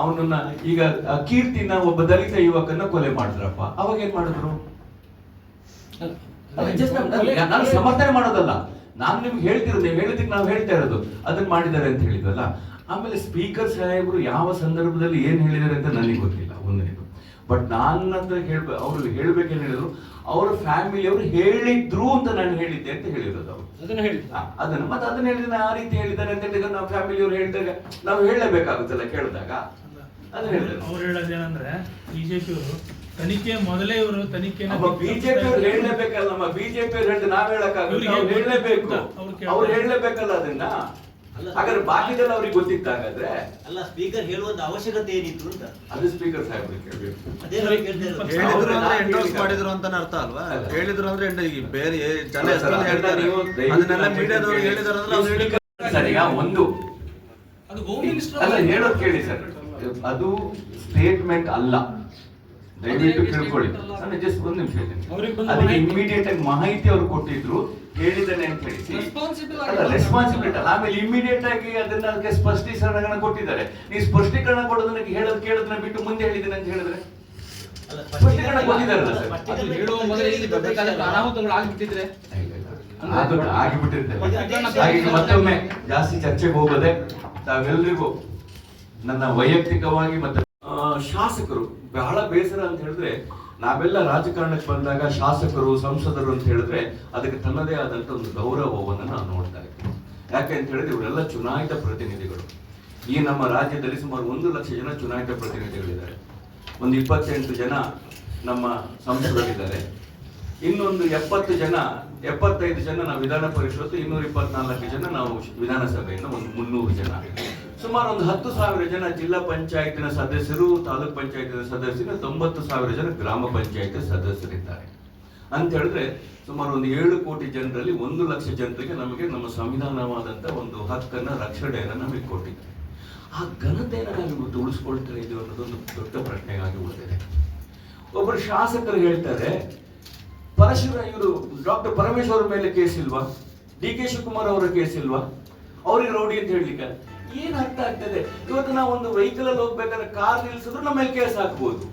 ಅವನನ್ನ ಈಗ ಕೀರ್ತಿನ ಒಬ್ಬ ದಲಿತ ಯುವಕನ ಕೊಲೆ ಮಾಡಿದ್ರಪ್ಪ. ಅವಾಗ ಏನ್ ಮಾಡಿದ್ರು? ನಾನು- ಸಮರ್ಥನೆ ಮಾಡೋದಲ್ಲ. ನಾನು ನಿಮ್ಗೆ ಹೇಳ್ತಿರೋದು ನೀವು ಹೇಳಿದಕ್ಕೆ ನಾವು ಹೇಳ್ತಾ ಇರೋದು. ಅದನ್ನ ಮಾಡಿದ್ದಾರೆ ಅಂತ ಹೇಳಿದ್ರಲ್ಲ ಆಮೇಲೆ ಸ್ಪೀಕರ್ ಸಾಹೇಬರು ಯಾವ ಸಂದರ್ಭದಲ್ಲಿ ಏನು ಹೇಳಿದ್ದಾರೆ ಅಂತ ನನಗೆ ಗೊತ್ತಿಲ್ಲ ಒಂದನೇದು ಬಟ್ ನಾನು ಅಂತ ಹೇಳ್ಬೇಕು ಅವರು ಹೇಳ್ಬೇಕೇನು ಹೇಳಿದ್ರು ಅವ್ರ ಫ್ಯಾಮಿಲಿ ಅವರು ಹೇಳಿದ್ರು ಅಂತ ನಾನು ಹೇಳಿದ್ದೆ ಅಂತ ಹೇಳಿರೋದು ಅವರು. ಅದನ್ನ ಮತ್ತೆ ಅದನ್ನ ಹೇಳಿದ್ರೆ ನಾನು ಆ ರೀತಿ ಹೇಳಿದ್ದಾರೆ ಅಂತ ಹೇಳಿದಾಗ ನಾವು ಫ್ಯಾಮಿಲಿ ಅವರು ಹೇಳಿದಾಗ ನಾವು ಹೇಳಲೇಬೇಕಾಗುತ್ತಲ್ಲ ಕೇಳಿದಾಗ? ಅದನ್ನ ಹೇಳಿದ್ರು. ಅವ್ರು ಹೇಳೋದೇನಂದ್ರೆ ಬಿಜೆಪಿ ಅವರು ತನಿಖೆ ಮೊದಲೇ ಇವರು ತನಿಖೆ ಬಿಜೆಪಿ ಅವ್ರು ಹೇಳಲೇಬೇಕಲ್ಲ ನಮ್ಮ ಬಿಜೆಪಿ ಅವ್ರು ಹೇಳಿದ್ರೆ ನಾವ್ ಹೇಳಕ್ಕಾಗಲ್ಲ. ಅವ್ರು ಹೇಳಲೇಬೇಕು. ಅವ್ರು ಹೇಳಲೇಬೇಕಲ್ಲ ಅದನ್ನ? ಹಾಗಾದ್ರೆ ಬಾಕಿದೆಲ್ಲ ಅವ್ರಿಗೆ ಗೊತ್ತಿತ್ತು ಹಾಗಾದ್ರೆ ಅಲ್ಲ ಸ್ಪೀಕರ್ ಹೇಳುವಂತ ಅವಶ್ಯಕತೆ ಏನಿತ್ತು ಅಂತ? ಅದು ಸ್ಪೀಕರ್ ಸಾಹೇಬ್ ಕೇಳಬೇಕು. ಮಾಡಿದ್ರು ಅಂತ ಅರ್ಥ ಅಲ್ವಾ? ಹೇಳಿದ್ರು ಅಂದ್ರೆ ಬೇರೆ ಜನ ಹೇಳ್ತಾರೆ. ಅದನ್ನೆಲ್ಲ ನಾನು ಮೀಡಿಯಾದವ್ರು. ಹೇಳಿದಾರೆ ಅಂದ್ರೆ ಅವ್ರು ಹೇಳಿ ಸರ್ ಈಗ ಒಂದು. ಅದು ಹೋಮ್ ಮಿನಿಸ್ಟರ್ ಅಲ್ಲ ಹೇಳೋದ್ ಕೇಳಿ ಸರ್. ಅದು ಸ್ಟೇಟ್ಮೆಂಟ್ ಅಲ್ಲ. ದಯವಿಟ್ಟು ತಿಳ್ಕೊಳ್ಳಿ ಅಂದ್ರೆ ನಾನು ಜಸ್ಟ್ ಒಂದ್ ನಿಮಿಷ ಅದಕ್ಕೆ ಮಾಹಿತಿ- ಇಮಿಡಿಯೇಟ್ ಆಗಿ ಮಾಹಿತಿ ಅವ್ರು ಕೊಟ್ಟಿದ್ರು ಹೇಳಿದ್ದಾನೆ ಅಂತ ಹೇಳಿ. ಅಲ್ಲ ರೆಸ್ಪಾನ್ಸಿಬಿಲಿಟಿ ಅಲ್ಲ. ಆಮೇಲೆ ಇಮಿಡಿಯೇಟ್ ಆಗಿ ಅದನ್ನ ಅದಕ್ಕೆ ಸ್ಪಷ್ಟೀಕರಣ ಕೊಟ್ಟಿದ್ದಾರೆ. ನೀವು ಸ್ಪಷ್ಟೀಕರಣ ಕೊಡೋದನ್ನ ಹೇಳೋದು ಕೇಳೋದನ್ನ ಬಿಟ್ಟು ಮುಂದೆ ಹೇಳಿದ್ದೀನಿ ಅಂತ ಹೇಳಿದ್ರೆ? ಸ್ಪಷ್ಟೀಕರಣ ಕೊಟ್ಟಿದ್ದಾರಲ್ಲ ಸರ್. ಅದು ಹೇಳುವ ಮೊದಲೇ ಇಲ್ಲಿ ಅನಾಹುತಗಳು ಆಗ್ಬಿಟ್ಟಿದ್ರೆ? ಹಾಗೆ ಮತ್ತೊಮ್ಮೆ ಜಾಸ್ತಿ ಚರ್ಚೆಗೆ ಹೋಗದೆ ತಾವೆಲ್ಲರಿಗೂ ನನ್ನ ವೈಯಕ್ತಿಕವಾಗಿ ಮತ್ತೆ ಶಾಸಕರು, ಬಹಳ ಬೇಸರ ಅಂತ ಹೇಳಿದ್ರೆ, ನಾವೆಲ್ಲ ರಾಜಕಾರಣಕ್ಕೆ ಬಂದಾಗ ಶಾಸಕರು, ಸಂಸದರು ಅಂತ ಹೇಳಿದ್ರೆ ಅದಕ್ಕೆ ತನ್ನದೇ ಆದಂತ ಒಂದು ಗೌರವವನ್ನು ನಾವು ನೋಡ್ತಾ ಇದ್ದೀವಿ ಯಾಕೆ ಅಂತ ಹೇಳಿದ್ರೆ ಇವರೆಲ್ಲ ಚುನಾಯಿತ ಪ್ರತಿನಿಧಿಗಳು. ಈ ನಮ್ಮ ರಾಜ್ಯದಲ್ಲಿ ಸುಮಾರು ಒಂದು ಲಕ್ಷ ಜನ ಚುನಾಯಿತ ಪ್ರತಿನಿಧಿಗಳಿದ್ದಾರೆ. ಒಂದು ಇಪ್ಪತ್ತೆಂಟು ಜನ ನಮ್ಮ ಸಂಸದರಿದ್ದಾರೆ. ಇನ್ನೊಂದು ಎಪ್ಪತ್ತು ಜನ, ಎಪ್ಪತ್ತೈದು ಜನ ನಾವು ವಿಧಾನ ಪರಿಷತ್ತು, ಇನ್ನೂರ ಇಪ್ಪತ್ನಾಲ್ಕು ಜನ ನಾವು ವಿಧಾನಸಭೆಯಿಂದ ಒಂದು ಮುನ್ನೂರು ಜನ ಸುಮಾರು ಒಂದು ಹತ್ತು ಸಾವಿರ ಜನ ಜಿಲ್ಲಾ ಪಂಚಾಯತಿನ ಸದಸ್ಯರು, ತಾಲೂಕ್ ಪಂಚಾಯತಿನ ಸದಸ್ಯರು, ತೊಂಬತ್ತು ಸಾವಿರ ಜನ ಗ್ರಾಮ ಪಂಚಾಯತ್ ಸದಸ್ಯರಿದ್ದಾರೆ. ಅಂತ ಹೇಳಿದ್ರೆ ಸುಮಾರು ಒಂದು ಏಳು ಕೋಟಿ ಜನರಲ್ಲಿ ಒಂದು ಲಕ್ಷ ಜನರಿಗೆ ನಮಗೆ ನಮ್ಮ ಸಂವಿಧಾನವಾದಂತ ಒಂದು ಹಕ್ಕನ್ನ, ರಕ್ಷಣೆಯನ್ನ ನಮಗೆ ಕೊಟ್ಟಿದ್ದಾರೆ. ಆ ಘನತೆಯನ್ನು ನಾವು ಇವತ್ತು ಉಳಿಸ್ಕೊಳ್ತಾ ಇದ್ದೀವಿ ಅನ್ನೋದೊಂದು ದೊಡ್ಡ ಪ್ರಶ್ನೆಗಾಗಿ ಉಳಿದಿದೆ. ಒಬ್ಬರು ಶಾಸಕರು ಹೇಳ್ತಾರೆ, ಪರಶುರ ಇವರು ಡಾಕ್ಟರ್ ಪರಮೇಶ್ವರ್ ಮೇಲೆ ಕೇಸ್ ಇಲ್ವಾ? ಡಿ ಕೆ ಶಿವಕುಮಾರ್ ಅವರ ಕೇಸ್ ಇಲ್ವಾ? ಅವ್ರಿಗೆ ರೌಡಿ ಅಂತ ಹೇಳಲಿಕ್ಕೆ ಏನ್ ಅರ್ಥ ಆಗ್ತದೆ? ಇವತ್ತು ನಾವು ಒಂದು ವೆಹಿಕಲ್ ಅಲ್ಲಿ ಹೋಗ್ಬೇಕಾದ್ರೆ ಕಾರ್ ನಿಲ್ಸಿದ್ರು ನಮ್ಮ ಮೇಲೆ ಕೇಸ್ ಹಾಕ್ಬೋದು.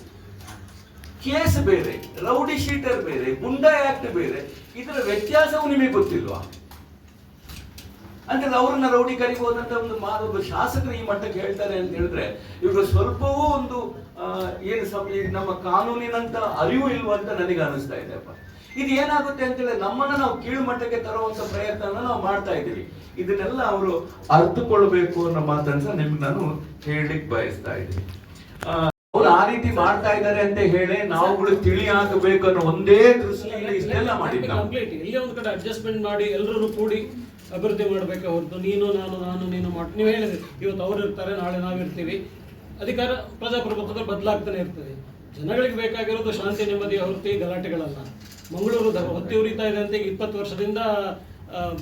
ಕೇಸ್ ಬೇರೆ, ರೌಡಿ ಶೀಟರ್ ಬೇರೆ ಗುಂಡಾ ಆಕ್ಟ್ ಬೇರೆ, ಇದರ ವ್ಯತ್ಯಾಸವು ನಿಮಗೆ ಗೊತ್ತಿಲ್ವಾ? ಅಂದ್ರೆ ಅವ್ರನ್ನ ರೌಡಿ ಕರಿಬಹುದಂತ ಒಂದು ಮಾತು ಒಬ್ಬ ಶಾಸಕರು ಈ ಮಟ್ಟಕ್ಕೆ ಹೇಳ್ತಾರೆ ಅಂತ ಹೇಳಿದ್ರೆ, ಇವರು ಸ್ವಲ್ಪವೂ ಒಂದು ಏನು ನಮ್ಮ ಕಾನೂನಿನಂತ ಅರಿವು ಇಲ್ವಾ ಅಂತ ನನಗೆ ಅನಿಸ್ತಾ ಇದೆಪ್ಪ ಇದು ಏನಾಗುತ್ತೆ ಅಂತ ಹೇಳಿ ನಮ್ಮನ್ನ ನಾವು ಕೀಳು ಮಟ್ಟಕ್ಕೆ ತರುವಂತ ಪ್ರಯತ್ನ ನಾವು ಮಾಡ್ತಾ ಇದ್ದೀವಿ. ಇದನ್ನೆಲ್ಲ ಅವರು ಅರ್ಥಕೊಳ್ಬೇಕು ಅನ್ನೋ ಮಾತನ್ನ ಸಹ ನಿಮ್ಗೆ ನಾನು ಹೇಳಲಿಕ್ಕೆ ಬಯಸ್ತಾ ಇದ್ದೀನಿ. ಅವ್ರು ಆ ರೀತಿ ಮಾಡ್ತಾ ಇದ್ದಾರೆ ಅಂತ ಹೇಳಿ ನಾವುಗಳು ತಿಳಿ ಹಾಕಬೇಕು ಅನ್ನೋ ಒಂದೇ ದೃಷ್ಟಿಯಲ್ಲಿ ಇಷ್ಟೆಲ್ಲ ಇಲ್ಲೇ ಒಂದ್ ಕಡೆ ಅಡ್ಜಸ್ಟ್ಮೆಂಟ್ ಮಾಡಿ ಎಲ್ಲರೂ ಕೂಡಿ ಅಭಿವೃದ್ಧಿ ಮಾಡ್ಬೇಕು ಅವ್ರದ್ದು ನೀನು ನಾನು ನಾನು ನೀನು ಮಾಡಿ ನೀವು ಹೇಳಿದ್ರಿ ಇವತ್ತು ಅವ್ರು ಇರ್ತಾರೆ ನಾಳೆ ನಾವಿರ್ತೀವಿ ಅಧಿಕಾರ ಪ್ರಜಾಪ್ರಭುತ್ವದಲ್ಲಿ ಬದಲಾಗ್ತಾನೆ ಇರ್ತದೆ. ಜನಗಳಿಗೆ ಬೇಕಾಗಿರೋದು ಶಾಂತಿ ನೆಮ್ಮದಿ ಹೊರತು ಗಲಾಟೆಗಳಲ್ಲ ಮಂಗಳೂರು ಹೊತ್ತಿ ಉರಿತಾ ಇದೆ ಅಂತ ಇಪ್ಪತ್ತು ವರ್ಷದಿಂದ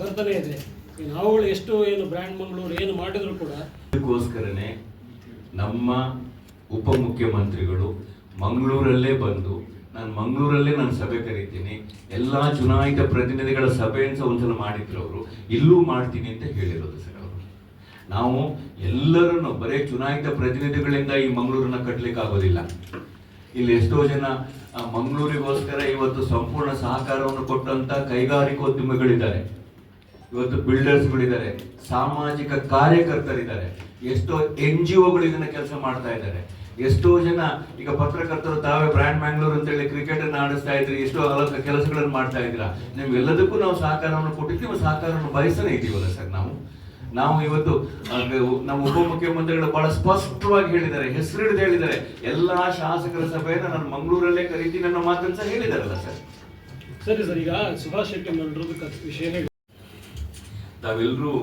ಬರ್ತಾನೆ ಇದೆ. ನಾವುಗಳು ಎಷ್ಟು ಏನು ಬ್ರ್ಯಾಂಡ್ ಮಂಗಳೂರು ಏನು ಮಾಡಿದ್ರು ಕೂಡ ಅದಕ್ಕೋಸ್ಕರನೇ ನಮ್ಮ ಉಪಮುಖ್ಯಮಂತ್ರಿಗಳು ಮಂಗಳೂರಲ್ಲೇ ಬಂದು, ನಾನು ಮಂಗಳೂರಲ್ಲೇ ನಾನು ಸಭೆ ಕರೀತೀನಿ, ಎಲ್ಲ ಚುನಾಯಿತ ಪ್ರತಿನಿಧಿಗಳ ಸಭೆ ಅಂತ ಒಂದ್ಸಲ ಮಾಡಿದ್ರು ಅವರು, ಇಲ್ಲೂ ಮಾಡ್ತೀನಿ ಅಂತ ಹೇಳಿರೋದು ಸರ್ ಅವರು. ನಾವು ಎಲ್ಲರನ್ನು, ಬರೇ ಚುನಾಯಿತ ಪ್ರತಿನಿಧಿಗಳಿಂದ ಈ ಮಂಗಳೂರನ್ನ ಕಟ್ಟಲಿಕ್ಕೆ ಆಗೋದಿಲ್ಲ ಇಲ್ಲಿ ಎಷ್ಟೋ ಜನ ಮಂಗಳೂರಿಗೋಸ್ಕರ ಇವತ್ತು ಸಂಪೂರ್ಣ ಸಹಕಾರವನ್ನು ಕೊಟ್ಟಂತ ಕೈಗಾರಿಕೋದ್ಯಮಿಗಳಿದ್ದಾರೆ ಇವತ್ತು ಬಿಲ್ಡರ್ಸ್ಗಳಿದ್ದಾರೆ, ಸಾಮಾಜಿಕ ಕಾರ್ಯಕರ್ತರಿದ್ದಾರೆ. ಎಷ್ಟೋ ಎನ್ ಜಿ ಒಗಳು ಇದನ್ನ ಕೆಲಸ ಮಾಡ್ತಾ ಇದ್ದಾರೆ. ಎಷ್ಟೋ ಜನ ಈಗ ಪತ್ರಕರ್ತರು ತಾವೇ ಬ್ರ್ಯಾಂಡ್ ಮ್ಯಾಂಗ್ಳೂರ್ ಅಂತ ಹೇಳಿ ಕ್ರಿಕೆಟ್ ಅನ್ನ ಆಡಿಸ್ತಾ ಇದ್ರಿ, ಎಷ್ಟೋ ಕೆಲಸಗಳನ್ನು ಮಾಡ್ತಾ ಇದ್ದೀರಾ. ನಿಮ್ಗೆಲ್ಲದಕ್ಕೂ ನಾವು ಸಹಕಾರವನ್ನು ಕೊಟ್ಟಿದ್ದೀವಿ ಸಹಕಾರವನ್ನು ಬಯಸನೇ ಇದ್ದೀವಲ್ಲ ಸರ್ ನಾವು. ನಾವು ಇವತ್ತು ನಮ್ಮ ಉಪಮುಖ್ಯಮಂತ್ರಿಗಳು ಬಹಳ ಸ್ಪಷ್ಟವಾಗಿ ಹೇಳಿದ್ದಾರೆ ಹೆಸರಿಡಿದು ಹೇಳಿದ್ದಾರೆ. ಎಲ್ಲಾ ಶಾಸಕರ ಸಭೆಯನ್ನು ನಾನು ಮಂಗಳೂರಲ್ಲೇ ಕರಿತೀನಿ ಅನ್ನೋ ಮಾತನ್ನು ಸಹ ಹೇಳಿದಾರಲ್ಲ ಸರ್? ಸರಿ ಸರ್ ಈಗ ಸುಭಾಷ್ ಶೆಟ್ಟಿ ವಿಷಯ ಹೇಳಿ. ತಾವೆಲ್ಲರೂ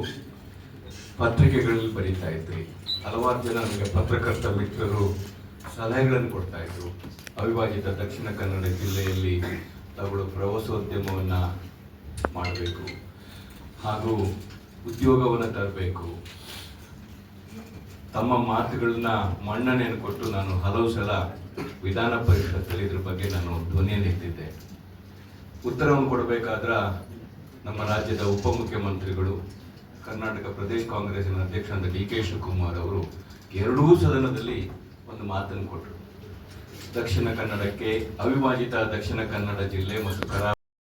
ಪತ್ರಿಕೆಗಳಲ್ಲಿ ಬರೀತಾ ಇದ್ರಿ ಹಲವಾರು ಜನ ನಮಗೆ ಪತ್ರಕರ್ತ ಮಿತ್ರರು ಸಲಹೆಗಳನ್ನು ಕೊಡ್ತಾ ಇದ್ರು. ಅವಿಭಾಜಿತ ದಕ್ಷಿಣ ಕನ್ನಡ ಜಿಲ್ಲೆಯಲ್ಲಿ ತಾವುಗಳು ಪ್ರವಾಸೋದ್ಯಮವನ್ನು ಮಾಡಬೇಕು. ಹಾಗೂ ಉದ್ಯೋಗವನ್ನು ತರಬೇಕು. ತಮ್ಮ ಮಾತುಗಳನ್ನ ಮನ್ನಣೆಯನ್ನು ಕೊಟ್ಟು ನಾನು ಹಲವು ಸಲ ವಿಧಾನ ಪರಿಷತ್ತಲ್ಲಿ ಇದ್ರ ಬಗ್ಗೆ ನಾನು ಧ್ವನಿಯನ್ನು ಎತ್ತಿದ್ದೆ ಉತ್ತರವನ್ನು ಕೊಡಬೇಕಾದ್ರ ನಮ್ಮ ರಾಜ್ಯದ ಉಪಮುಖ್ಯಮಂತ್ರಿಗಳು, ಕರ್ನಾಟಕ ಪ್ರದೇಶ ಕಾಂಗ್ರೆಸ್ಸಿನ ಅಧ್ಯಕ್ಷರಾದ ಡಿ ಕೆ ಶಿವಕುಮಾರ್ ಅವರು ಎರಡೂ ಸದನದಲ್ಲಿ ಒಂದು ಮಾತನ್ನು ಕೊಟ್ಟರು. ದಕ್ಷಿಣ ಕನ್ನಡಕ್ಕೆ ಅವಿಭಾಜಿತ ದಕ್ಷಿಣ ಕನ್ನಡ ಜಿಲ್ಲೆ ಮತ್ತು ಕರಾವಳಿ